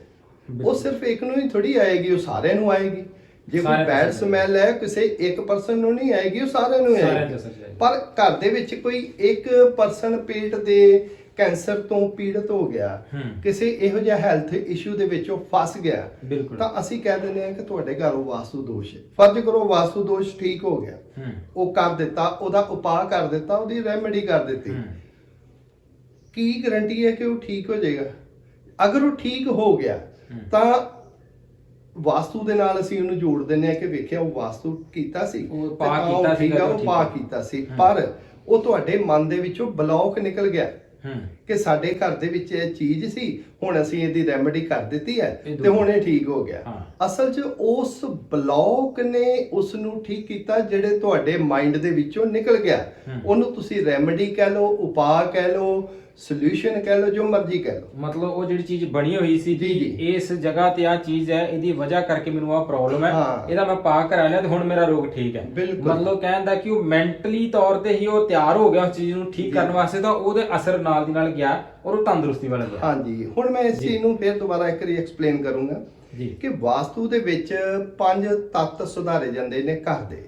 ਉਹ। ਸਿਰਫ ਇੱਕ ਨੂੰ ਹੀ ਥੋੜੀ ਆਏਗੀ ਉਹ ਸਾਰਿਆਂ ਨੂੰ ਆਏਗੀ। ਜੇ ਕੋਈ ਸਾਰਿਆਂ ਨੂੰ ਬੈਡ। ਸਮੈਲ ਹੈ ਕਿਸੇ ਇੱਕ ਪਰਸਨ ਨੂੰ ਨਹੀਂ ਆਏਗੀ ਉਹ ਸਾਰਿਆਂ ਨੂੰ ਸਾਰਿਆਂ ਆਏਗੀ। ਪਰ ਘਰ ਦੇ ਵਿੱਚ ਕੋਈ ਇੱਕ ਪਰਸਨ ਪੇਟ ਦੇ ਕੈਂਸਰ ਤੋਂ ਪੀੜਤ ਹੋ ਗਿਆ ਹੂੰ। ਕਿਸੇ ਇਹੋ ਜਿਹਾ ਹੈਲਥ ਇਸ਼ੂ ਦੇ ਵਿੱਚ ਉਹ ਫਸ ਗਿਆ ਬਿਲਕੁਲ ਤਾਂ ਅਸੀਂ ਕਹਿ ਦਿੰਦੇ ਹਾਂ ਕਿ ਤੁਹਾਡੇ ਘਰ ਉਹ ਵਾਸਤੂ ਦੋਸ਼ ਹੈ ਫਰਜ਼ ਕਰੋ ਵਾਸਤੂ ਦੋਸ਼ ਠੀਕ ਹੋ ਗਿਆ ਹੂੰ ਉਹ ਕਰ ਦਿੱਤਾ ਉਹਦਾ ਉਪਾਅ ਕਰ ਦਿੱਤਾ ਉਹਦੀ ਰੈਮੇਡੀ ਕਰ ਦਿੱਤੀ ਹੂੰ ਕੀ ਗਾਰੰਟੀ ਹੈ ਕਿ ਉਹ ਠੀਕ ਹੋ ਜਾਏਗਾ ਅਗਰ ਉਹ ਠੀਕ ਹੋ ਗਿਆ। ਤਾਂ ਵਾਸਤੂ ਦੇ ਨਾਲ ਅਸੀਂ ਉਹਨੂੰ ਜੋੜ ਦਿੰਦੇ ਆ ਕਿ ਵੇਖਿਆ ਉਹ ਵਾਸਤੂ ਕੀਤਾ ਸੀ ਉਹ ਪਾ ਕੀਤਾ ਠੀਕ ਸੀਗਾ ਆ, ਤਾਂ ਉਹ ਠੀਕ ਪਾ। ਕੀਤਾ ਸੀ। ਪਰ ਉਹ ਤੁਹਾਡੇ ਮਨ ਦੇ ਵਿੱਚੋਂ ਬਲੌਕ ਨਿਕਲ ਗਿਆ ਹੂੰ ਕਿ ਸਾਡੇ ਘਰ ਦੇ ਵਿੱਚ ਇਹ ਚੀਜ਼ ਸੀ ਹੁਣ ਅਸੀਂ ਇਹਦੀ ਰੈਮੇਡੀ ਕਰ ਦਿੱਤੀ ਹੈ ਤੇ ਹੁਣ ਇਹ ਠੀਕ ਹੋ ਗਿਆ। ਅਸਲ 'ਚ ਉਸ ਬਲੌਕ ਨੇ ਉਸ ਨੂੰ ਠੀਕ ਕੀਤਾ ਜਿਹੜੇ ਤੁਹਾਡੇ ਮਾਈਂਡ ਦੇ ਵਿੱਚੋਂ ਨਿਕਲ ਗਿਆ। ਉਹਨੂੰ ਤੁਸੀਂ ਰੈਮੇਡੀ ਕਹਿ ਲਓ ਉਪਾਅ ਕਹਿ ਲਓ ਸੋਲੂਸ਼ਨ ਕਹਿ ਲਓ ਜੋ ਮਰਜ਼ੀ ਕਹਿ ਲਓ ਮਤਲਬ ਉਹ ਜਿਹੜੀ ਚੀਜ਼ ਬਣੀ ਹੋਈ ਸੀ ਜੀ। ਇਸ ਜਗ੍ਹਾ ਤੇ ਆ ਚੀਜ਼ ਹੈ ਇਹਦੀ ਵਜ੍ਹਾ ਕਰਕੇ ਮੈਨੂੰ ਆ ਪ੍ਰੋਬਲਮ ਹੈ। ਇਹਦਾ ਮੈਂ ਪਾ ਕਰਾ ਲਿਆ ਤੇ ਹੁਣ ਮੇਰਾ ਰੋਗ ਠੀਕ ਹੈ। ਮਤਲਬ ਕਹਿਣ ਦਾ ਕਿ ਉਹ ਮੈਂਟਲੀ ਤੌਰ ਤੇ ਹੀ ਉਹ ਤਿਆਰ ਹੋ ਗਿਆ ਉਸ ਚੀਜ਼ ਨੂੰ ਠੀਕ ਕਰਨ ਵਾਸਤੇ ਤਾਂ ਉਹਦੇ ਅਸਰ ਨਾਲ ਦੀ ਨਾਲ ਗਿਆ ਔਰ ਉਹ ਤੰਦਰੁਸਤੀ ਵੱਲ ਗਿਆ ਹਾਂਜੀ ਹੁਣ ਮੈਂ ਇਸ। ਚੀਜ਼ ਨੂੰ ਫਿਰ ਦੁਬਾਰਾ ਇੱਕ ਵਾਰੀ ਐਕਸਪਲੇਨ ਕਰੂੰਗਾ ਜੀ ਕਿ ਵਾਸਤੂ ਦੇ ਵਿੱਚ ਪੰਜ ਤੱਤ ਸੁਧਾਰੇ ਜਾਂਦੇ ਨੇ ਘਰ ਦੇ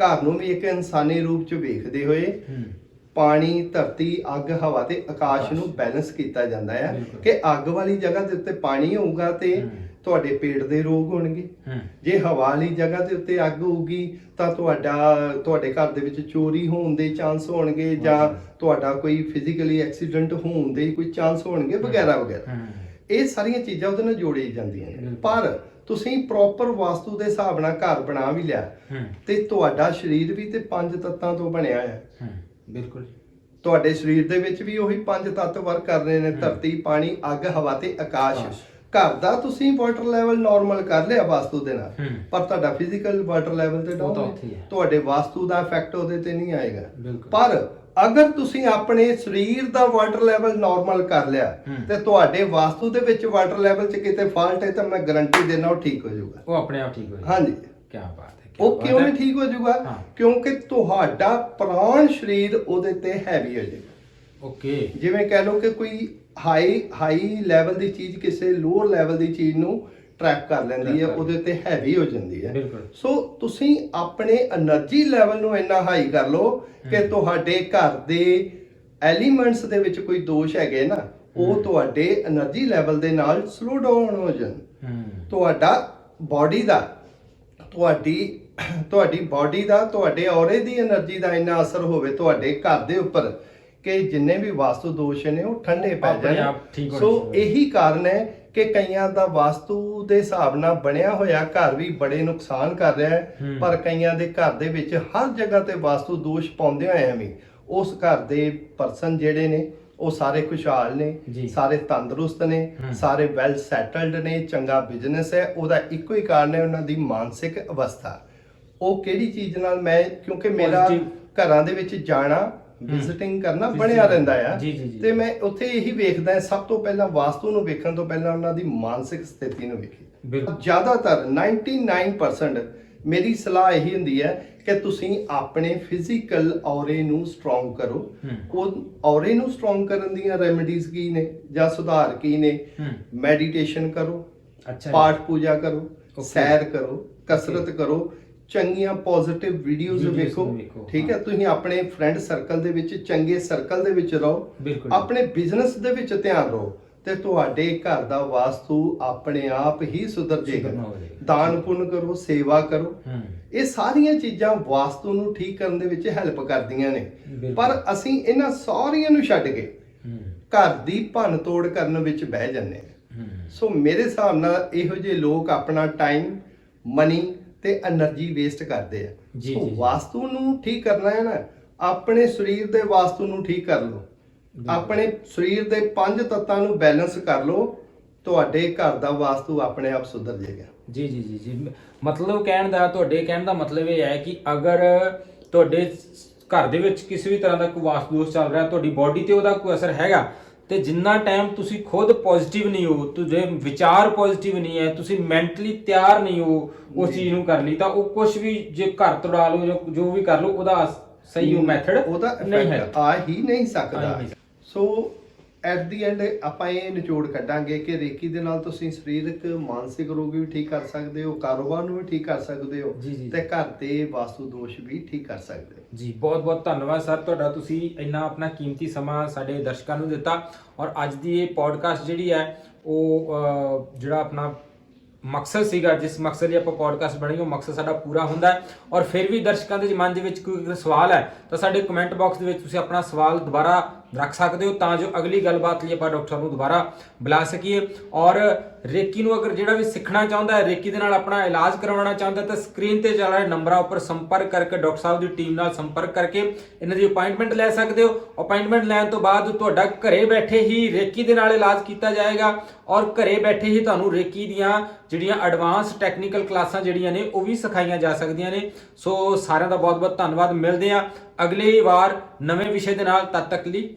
ਘਰ ਨੂੰ ਵੀ ਇੱਕ ਇਨਸਾਨੀ ਰੂਪ 'ਚ ਵੇਖਦੇ ਹੋਏ ਪਾਣੀ ਧਰਤੀ ਅੱਗ ਹਵਾ ਤੇ ਆਕਾਸ਼। ਨੂੰ ਬੈਲੈਂਸ ਕੀਤਾ ਜਾਂਦਾ ਹੈ। ਕਿ ਅੱਗ ਵਾਲੀ ਜਗ੍ਹਾ ਦੇ ਉੱਤੇ ਪਾਣੀ ਹੋਊਗਾ ਤੇ। ਤੁਹਾਡੇ ਪੇਟ ਦੇ ਰੋਗ ਹੋਣਗੇ। ਜੇ ਹਵਾ ਵਾਲੀ ਜਗ੍ਹਾ ਦੇ ਉੱਤੇ ਅੱਗ ਹੋਊਗੀ ਤਾਂ ਤੁਹਾਡਾ ਤੁਹਾਡੇ ਘਰ ਦੇ ਵਿੱਚ ਚੋਰੀ ਹੋਣ ਦੇ ਚਾਂਸ ਹੋਣਗੇ ਜਾਂ। ਤੁਹਾਡਾ ਕੋਈ ਫਿਜ਼ੀਕਲੀ ਐਕਸੀਡੈਂਟ ਹੋਣ ਦੇ ਕੋਈ ਚਾਂਸ ਹੋਣਗੇ ਵਗੈਰਾ ਵਗੈਰਾ। ਇਹ ਸਾਰੀਆਂ ਚੀਜ਼ਾਂ ਉਹਦੇ ਨਾਲ ਜੋੜੀ ਜਾਂਦੀਆਂ ਨੇ। ਪਰ ਤੁਸੀਂ ਪ੍ਰੋਪਰ ਵਾਸਤੂ ਦੇ ਹਿਸਾਬ ਨਾਲ ਘਰ ਬਣਾ ਵੀ ਲਿਆ। ਤੇ ਤੁਹਾਡਾ ਸਰੀਰ ਵੀ ਤੇ ਪੰਜ ਤੱਤਾਂ ਤੋਂ ਬਣਿਆ ਹੈ। ਬਿਲਕੁਲ। ਤੁਹਾਡੇ ਸਰੀਰ ਦੇ ਵਿੱਚ ਵੀ ਉਹੀ ਪੰਜ ਤੱਤ ਵਰਕ ਕਰ ਰਹੇ ਨੇ ਧਰਤੀ ਪਾਣੀ ਅੱਗ ਹਵਾ ਤੇ ਆਕਾਸ਼। ਘਰ ਦਾ ਤੁਸੀਂ ਵਾਟਰ ਲੈਵਲ ਨਾਰਮਲ ਕਰ ਲਿਆ ਵਾਸਤੂ ਦੇ ਨਾਲ। ਪਰ ਤੁਹਾਡਾ ਫਿਜ਼ੀਕਲ ਵਾਟਰ ਲੈਵਲ ਤੇ ਡਾਊਨ। ਤੁਹਾਡੇ ਵਾਸਤੂ ਦਾ ਇਫੈਕਟ ਉਹਦੇ ਤੇ ਨਹੀਂ ਆਏਗਾ। ਪਰ ਅਗਰ ਤੁਸੀਂ ਆਪਣੇ ਸਰੀਰ ਦਾ ਵਾਟਰ ਲੈਵਲ ਨਾਰਮਲ ਕਰ ਲਿਆ। ਤੇ ਤੁਹਾਡੇ ਵਾਸਤੂ ਦੇ ਵਿੱਚ ਵਾਟਰ ਲੈਵਲ 'ਚ ਕਿਤੇ ਫਾਲਟ ਹੈ ਤਾਂ ਮੈਂ ਗਾਰੰਟੀ ਦੇਣਾ ਉਹ ਠੀਕ ਹੋ ਜਾਊਗਾ ਉਹ ਆਪਣੇ ਆਪ ਠੀਕ ਹੋ ਜਾਏ ਹਾਂਜੀ ਕੀ ਬਾਤ ਹੈ ਉਹ ਕਿਉਂ। ਨਹੀਂ ਠੀਕ ਹੋ ਜਾਊਗਾ। ਕਿਉਂਕਿ ਤੁਹਾਡਾ ਪ੍ਰਾਣ ਸਰੀਰ ਉਹਦੇ ਤੇ ਹੈਵੀ ਹੋ ਜਾਏਗਾ ਓਕੇ ਜਿਵੇਂ ਕਹਿ ਲਓ ਕਿ ਕੋਈ ਹਾਈ ਹਾਈ ਲੈਵਲ ਦੀ ਚੀਜ਼ ਕਿਸੇ ਲੋਅਰ ਲੈਵਲ ਦੀ ਚੀਜ਼ ਨੂੰ ਟਰੈਕ ਕਰ ਲੈਂਦੀ ਹੈ ਉਹਦੇ ਤੇ ਹੈਵੀ ਹੋ ਜਾਂਦੀ ਹੈ। ਸੋ ਤੁਸੀਂ ਆਪਣੇ એનર્ਜੀ ਲੈਵਲ ਨੂੰ ਇੰਨਾ ਹਾਈ ਕਰ ਲਓ ਕਿ ਤੁਹਾਡੇ ਘਰ ਦੇ ਐਲੀਮੈਂਟਸ ਦੇ ਵਿੱਚ ਕੋਈ ਦੋਸ਼ ਹੈਗੇ ਨਾ ਉਹ ਤੁਹਾਡੇ એનર્ਜੀ ਲੈਵਲ ਦੇ ਨਾਲ ਸਲੋ ਡਾਊਨ ਹੋ ਜਾਣ। ਤੁਹਾਡਾ ਬਾਡੀ ਦਾ ਤੁਹਾਡੀ ਤੁਹਾਡੀ ਬਾਡੀ ਦਾ ਤੁਹਾਡੇ ਔਰੇ ਦੀ એનર્ਜੀ ਦਾ ਇੰਨਾ ਅਸਰ ਹੋਵੇ ਤੁਹਾਡੇ ਘਰ ਦੇ ਉੱਪਰ ਕਿ ਜਿੰਨੇ ਵੀ ਵਾਸਤੂ ਦੋਸ਼ ਨੇ ਉਹ ਠੰਡੇ ਪੈ ਆਪਣੇ ਜਾਣ ਆਪ ਠੀਕ ਹੋਣੇ ਸੋ। ਇਹੀ ਕਾਰਨ ਹੈ ਕਿ ਕਈਆਂ ਦਾ ਵਾਸਤੂ ਦੇ ਹਿਸਾਬ ਨਾਲ ਬਣਿਆ ਹੋਇਆ ਘਰ ਵੀ ਬੜੇ ਨੁਕਸਾਨ ਕਰ ਰਿਹਾ ਹੈ। ਪਰ ਕਈਆਂ ਦੇ ਘਰ ਦੇ ਵਿੱਚ ਹਰ ਜਗ੍ਹਾ ਤੇ ਵਾਸਤੂ ਦੋਸ਼ ਪਾਉਂਦੇ ਹੋਏ ਵੀ ਉਸ ਘਰ ਦੇ ਪਰਸਨ ਜਿਹੜੇ ਨੇ ਉਹ ਸਾਰੇ ਖੁਸ਼ਹਾਲ ਜੀ। ਨੇ ਸਾਰੇ ਤੰਦਰੁਸਤ ਨੇ। ਸਾਰੇ ਵੈਲ ਸੈਟਲਡ ਨੇ ਚੰਗਾ ਬਿਜ਼ਨਸ ਹੈ ਉਹਦਾ ਇੱਕੋ ਹੀ ਕਾਰਨ ਹੈ ਉਹਨਾਂ ਦੀ ਮਾਨਸਿਕ ਅਵਸਥਾ ਉਹ ਕਿਹੜੀ ਚੀਜ਼ ਨਾਲ ਮੈਂ ਕਿਉਂਕਿ ਮੇਰਾ Positive। ਘਰਾਂ ਦੇ ਵਿੱਚ ਜਾਣਾ ਵਿਜ਼ਿਟਿੰਗ ਕਰਨਾ ਬਣਿਆ ਰਹਿੰਦਾ ਆ। ਜੀ, ਜੀ, ਜੀ। ਤੇ ਮੈਂ ਉੱਥੇ ਇਹੀ ਵੇਖਦਾ ਹਾਂ, ਸਭ ਤੋਂ ਪਹਿਲਾਂ ਵਾਸਤੂ ਨੂੰ ਵੇਖਣ ਤੋਂ ਪਹਿਲਾਂ ਉਹਨਾਂ ਦੀ ਮਾਨਸਿਕ ਸਥਿਤੀ ਨੂੰ ਵੇਖੀ। ਬਿਲਕੁਲ। ਜ਼ਿਆਦਾਤਰ 99% ਮੇਰੀ ਸਲਾਹ ਇਹੀ ਹੁੰਦੀ ਹੈ ਕਿ ਤੁਸੀਂ ਆਪਣੇ ਫਿਜ਼ੀਕਲ ਔਰੇ ਨੂੰ ਸਟਰੋਂਗ ਕਰੋ। ਹੂੰ। ਉਹ ਔਰੇ ਨੂੰ ਸਟਰੋਂਗ ਕਰਨ ਦੀਆਂ ਰੈਮੇਡੀਜ਼ ਕੀ ਨੇ ਜਾਂ ਸੁਧਾਰ ਕੀ ਨੇ? ਹੂੰ। ਮੈਡੀਟੇਸ਼ਨ ਕਰੋ। ਅੱਛਾ ਜੀ। ਪਾਠ ਪੂਜਾ ਕਰੋ। Okay. ਸੈਰ ਕਰੋ। ਕਸਰਤ ਕਰੋ। ਚੰਗੀਆਂ ਪੋਜ਼ਿਟਿਵ ਵੀਡੀਓਜ਼ ਵੇਖੋ ਠੀਕ ਹੈ? ਤੁਸੀਂ ਆਪਣੇ ਫਰੈਂਡ ਸਰਕਲ ਦੇ ਵਿੱਚ ਚੰਗੇ ਸਰਕਲ ਦੇ ਵਿੱਚ ਰਹੋ। ਆਪਣੇ ਬਿਜ਼ਨਸ ਦੇ ਵਿੱਚ ਧਿਆਨ ਰਹੋ ਤੇ ਤੁਹਾਡੇ ਘਰ ਦਾ ਵਾਸਤੂ ਆਪਣੇ ਆਪ ਹੀ ਸੁਧਰ ਜਾਏਗਾ। ਦਾਨ ਪੁੰਨ ਕਰੋ ਸੇਵਾ ਕਰੋ। ਇਹ ਸਾਰੀਆਂ ਚੀਜ਼ਾਂ ਵਾਸਤੂ ਨੂੰ ਠੀਕ ਕਰਨ ਦੇ ਵਿੱਚ ਹੈਲਪ ਕਰਦੀਆਂ ਨੇ। ਪਰ ਅਸੀਂ ਇਹਨਾਂ ਸਾਰੀਆਂ ਨੂੰ ਛੱਡ ਕੇ ਘਰ ਦੀ ਭੰਨ ਤੋੜ ਕਰਨ ਵਿੱਚ ਬਹਿ ਜਾਂਦੇ ਸੋ ਮੇਰੇ ਹਿਸਾਬ ਨਾਲ ਇਹੋ ਜਿਹੇ ਲੋਕ ਆਪਣਾ ਟਾਈਮ ਮਨੀ ਤੇ એનર્ਜੀ ਵੇਸਟ ਕਰਦੇ ਆ। ਜੀ ਜੀ ਵਾਸਤੂ ਨੂੰ ਠੀਕ ਕਰਨਾ ਹੈ ਨਾ ਆਪਣੇ ਸਰੀਰ ਦੇ ਵਾਸਤੂ ਨੂੰ ਠੀਕ ਕਰ ਲਓ। ਆਪਣੇ ਸਰੀਰ ਦੇ ਪੰਜ ਤੱਤਾਂ ਨੂੰ ਬੈਲੈਂਸ ਕਰ ਲਓ ਤੁਹਾਡੇ ਘਰ ਦਾ ਵਾਸਤੂ ਆਪਣੇ ਆਪ ਸੁਧਰ ਜਾਏਗਾ। ਜੀ ਜੀ ਜੀ ਮਤਲਬ ਕਹਿਣ ਦਾ ਤੁਹਾਡੇ ਕਹਿਣ ਦਾ ਮਤਲਬ ਇਹ ਹੈ ਕਿ ਅਗਰ ਤੁਹਾਡੇ ਘਰ ਦੇ ਵਿੱਚ ਕਿਸੇ ਵੀ ਤਰ੍ਹਾਂ ਦਾ ਕੋਈ ਵਾਸਤੂ ਦੋਸ਼ ਚੱਲ ਰਿਹਾ ਤੁਹਾਡੀ ਬਾਡੀ ਤੇ ਉਹਦਾ ਕੋਈ ਅਸਰ ਹੈਗਾ ਤੇ ਜਿੰਨਾ ਟਾਈਮ ਤੁਸੀਂ ਖੁਦ ਪੋਜ਼ਿਟਿਵ ਨਹੀਂ ਹੋ ਤੁਹਾਡੇ ਵਿਚਾਰ ਪੋਜ਼ਿਟਿਵ ਨਹੀਂ ਹੈ ਤੁਸੀਂ ਮੈਂਟਲੀ ਤਿਆਰ ਨਹੀਂ ਹੋ ਉਸ ਚੀਜ਼ ਨੂੰ ਕਰਨ ਲਈ ਤਾਂ ਉਹ ਕੁਝ ਵੀ ਜੇ ਘਰ ਤੋੜਾ ਲਓ ਜਾਂ ਜੋ ਵੀ ਕਰ ਲਓ ਉਹਦਾ ਸਹੀ ਉਹ ਮੈਥਡ ਉਹਦਾ ਨਹੀਂ ਹੈ। ਆ ਹੀ ਨਹੀਂ ਸਕਦਾ। ਸੋ ਐਟ ਦੀ ਐਂਡ ਆਪਾਂ ਇਹ ਨਿਚੋੜ ਕੱਢਾਂਗੇ ਕਿ ਰੇਕੀ ਦੇ ਨਾਲ ਤੁਸੀਂ ਸਰੀਰਕ ਮਾਨਸਿਕ ਰੋਗ ਵੀ ਠੀਕ ਕਰ ਸਕਦੇ ਹੋ ਕਾਰੋਬਾਰ ਨੂੰ ਵੀ ਠੀਕ ਕਰ ਸਕਦੇ ਹੋ ਜੀ, ਜੀ। ਤੇ ਘਰ ਦੇ ਵਾਸਤੂ ਦੋਸ਼ ਵੀ ਠੀਕ ਕਰ ਸਕਦੇ ਹੋ ਜੀ ਬਹੁਤ ਬਹੁਤ ਧੰਨਵਾਦ ਸਰ ਤੁਹਾਡਾ ਤੁਸੀਂ ਇੰਨਾ ਆਪਣਾ ਕੀਮਤੀ ਸਮਾਂ ਸਾਡੇ ਦਰਸ਼ਕਾਂ ਨੂੰ ਦਿੱਤਾ ਔਰ ਅੱਜ ਦੀ ਇਹ ਪੋਡਕਾਸਟ ਜਿਹੜੀ ਹੈ ਉਹ ਅਹ, ਜਿਹੜਾ ਆਪਣਾ ਮਕਸਦ ਸੀਗਾ ਜਿਸ ਮਕਸਦ ਲਈ ਆਪਾਂ ਪੋਡਕਾਸਟ ਬਣਾਈ ਉਹ ਮਕਸਦ ਸਾਡਾ ਪੂਰਾ ਹੁੰਦਾ ਹੈ ਔਰ ਫਿਰ ਵੀ ਦਰਸ਼ਕਾਂ ਦੇ ਮਨ ਦੇ ਵਿੱਚ ਕੋਈ ਸਵਾਲ ਹੈ ਤਾਂ ਸਾਡੇ ਕਮੈਂਟ ਬਾਕਸ ਦੇ ਵਿੱਚ ਤੁਸੀਂ ਆਪਣਾ ਸਵਾਲ ਦੁਬਾਰਾ ਰੱਖ ਸਕਦੇ ਹੋ ਤਾਂ ਜੋ ਅਗਲੀ ਗੱਲਬਾਤ ਲਈ ਆਪਾਂ ਡਾਕਟਰ ਨੂੰ ਦੁਬਾਰਾ ਬੁਲਾ ਸਕੀਏ। ਔਰ ਰੇਕੀ ਨੂੰ ਅਗਰ ਜਿਹੜਾ ਵੀ ਸਿੱਖਣਾ ਚਾਹੁੰਦਾ ਹੈ, ਰੇਕੀ ਦੇ ਨਾਲ ਆਪਣਾ ਇਲਾਜ ਕਰਵਾਉਣਾ ਚਾਹੁੰਦਾ ਤਾਂ ਸਕਰੀਨ ਤੇ ਚੱਲ ਰਹੇ ਨੰਬਰਾਂ ਉੱਪਰ ਸੰਪਰਕ ਕਰਕੇ ਡਾਕਟਰ ਸਾਹਿਬ ਦੀ ਟੀਮ ਨਾਲ ਸੰਪਰਕ ਕਰਕੇ ਇਹਨਾਂ ਦੀ ਅਪਾਇੰਟਮੈਂਟ ਲੈ ਸਕਦੇ ਹੋ। ਅਪਾਇੰਟਮੈਂਟ ਲੈਣ ਤੋਂ ਬਾਅਦ ਤੁਹਾਡਾ ਘਰੇ ਬੈਠੇ ਹੀ ਰੇਕੀ ਦੇ ਨਾਲ ਇਲਾਜ ਕੀਤਾ ਜਾਏਗਾ। ਔਰ ਘਰੇ ਬੈਠੇ ਹੀ ਤੁਹਾਨੂੰ ਰੇਕੀ ਦੀਆਂ ਜਿਹੜੀਆਂ ਐਡਵਾਂਸ ਟੈਕਨੀਕਲ ਕਲਾਸਾਂ ਜਿਹੜੀਆਂ ਨੇ, ਉਹ ਵੀ ਸਿਖਾਈਆਂ ਜਾ ਸਕਦੀਆਂ ਨੇ। ਸੋ ਸਾਰਿਆਂ ਦਾ ਬਹੁਤ-ਬਹੁਤ ਧੰਨਵਾਦ। ਮਿਲਦੇ ਆ ਅਗਲੀ ਵਾਰ ਨਵੇਂ ਵਿਸ਼ੇ ਦੇ ਨਾਲ। ਤਦ ਤੱਕ ਲਈ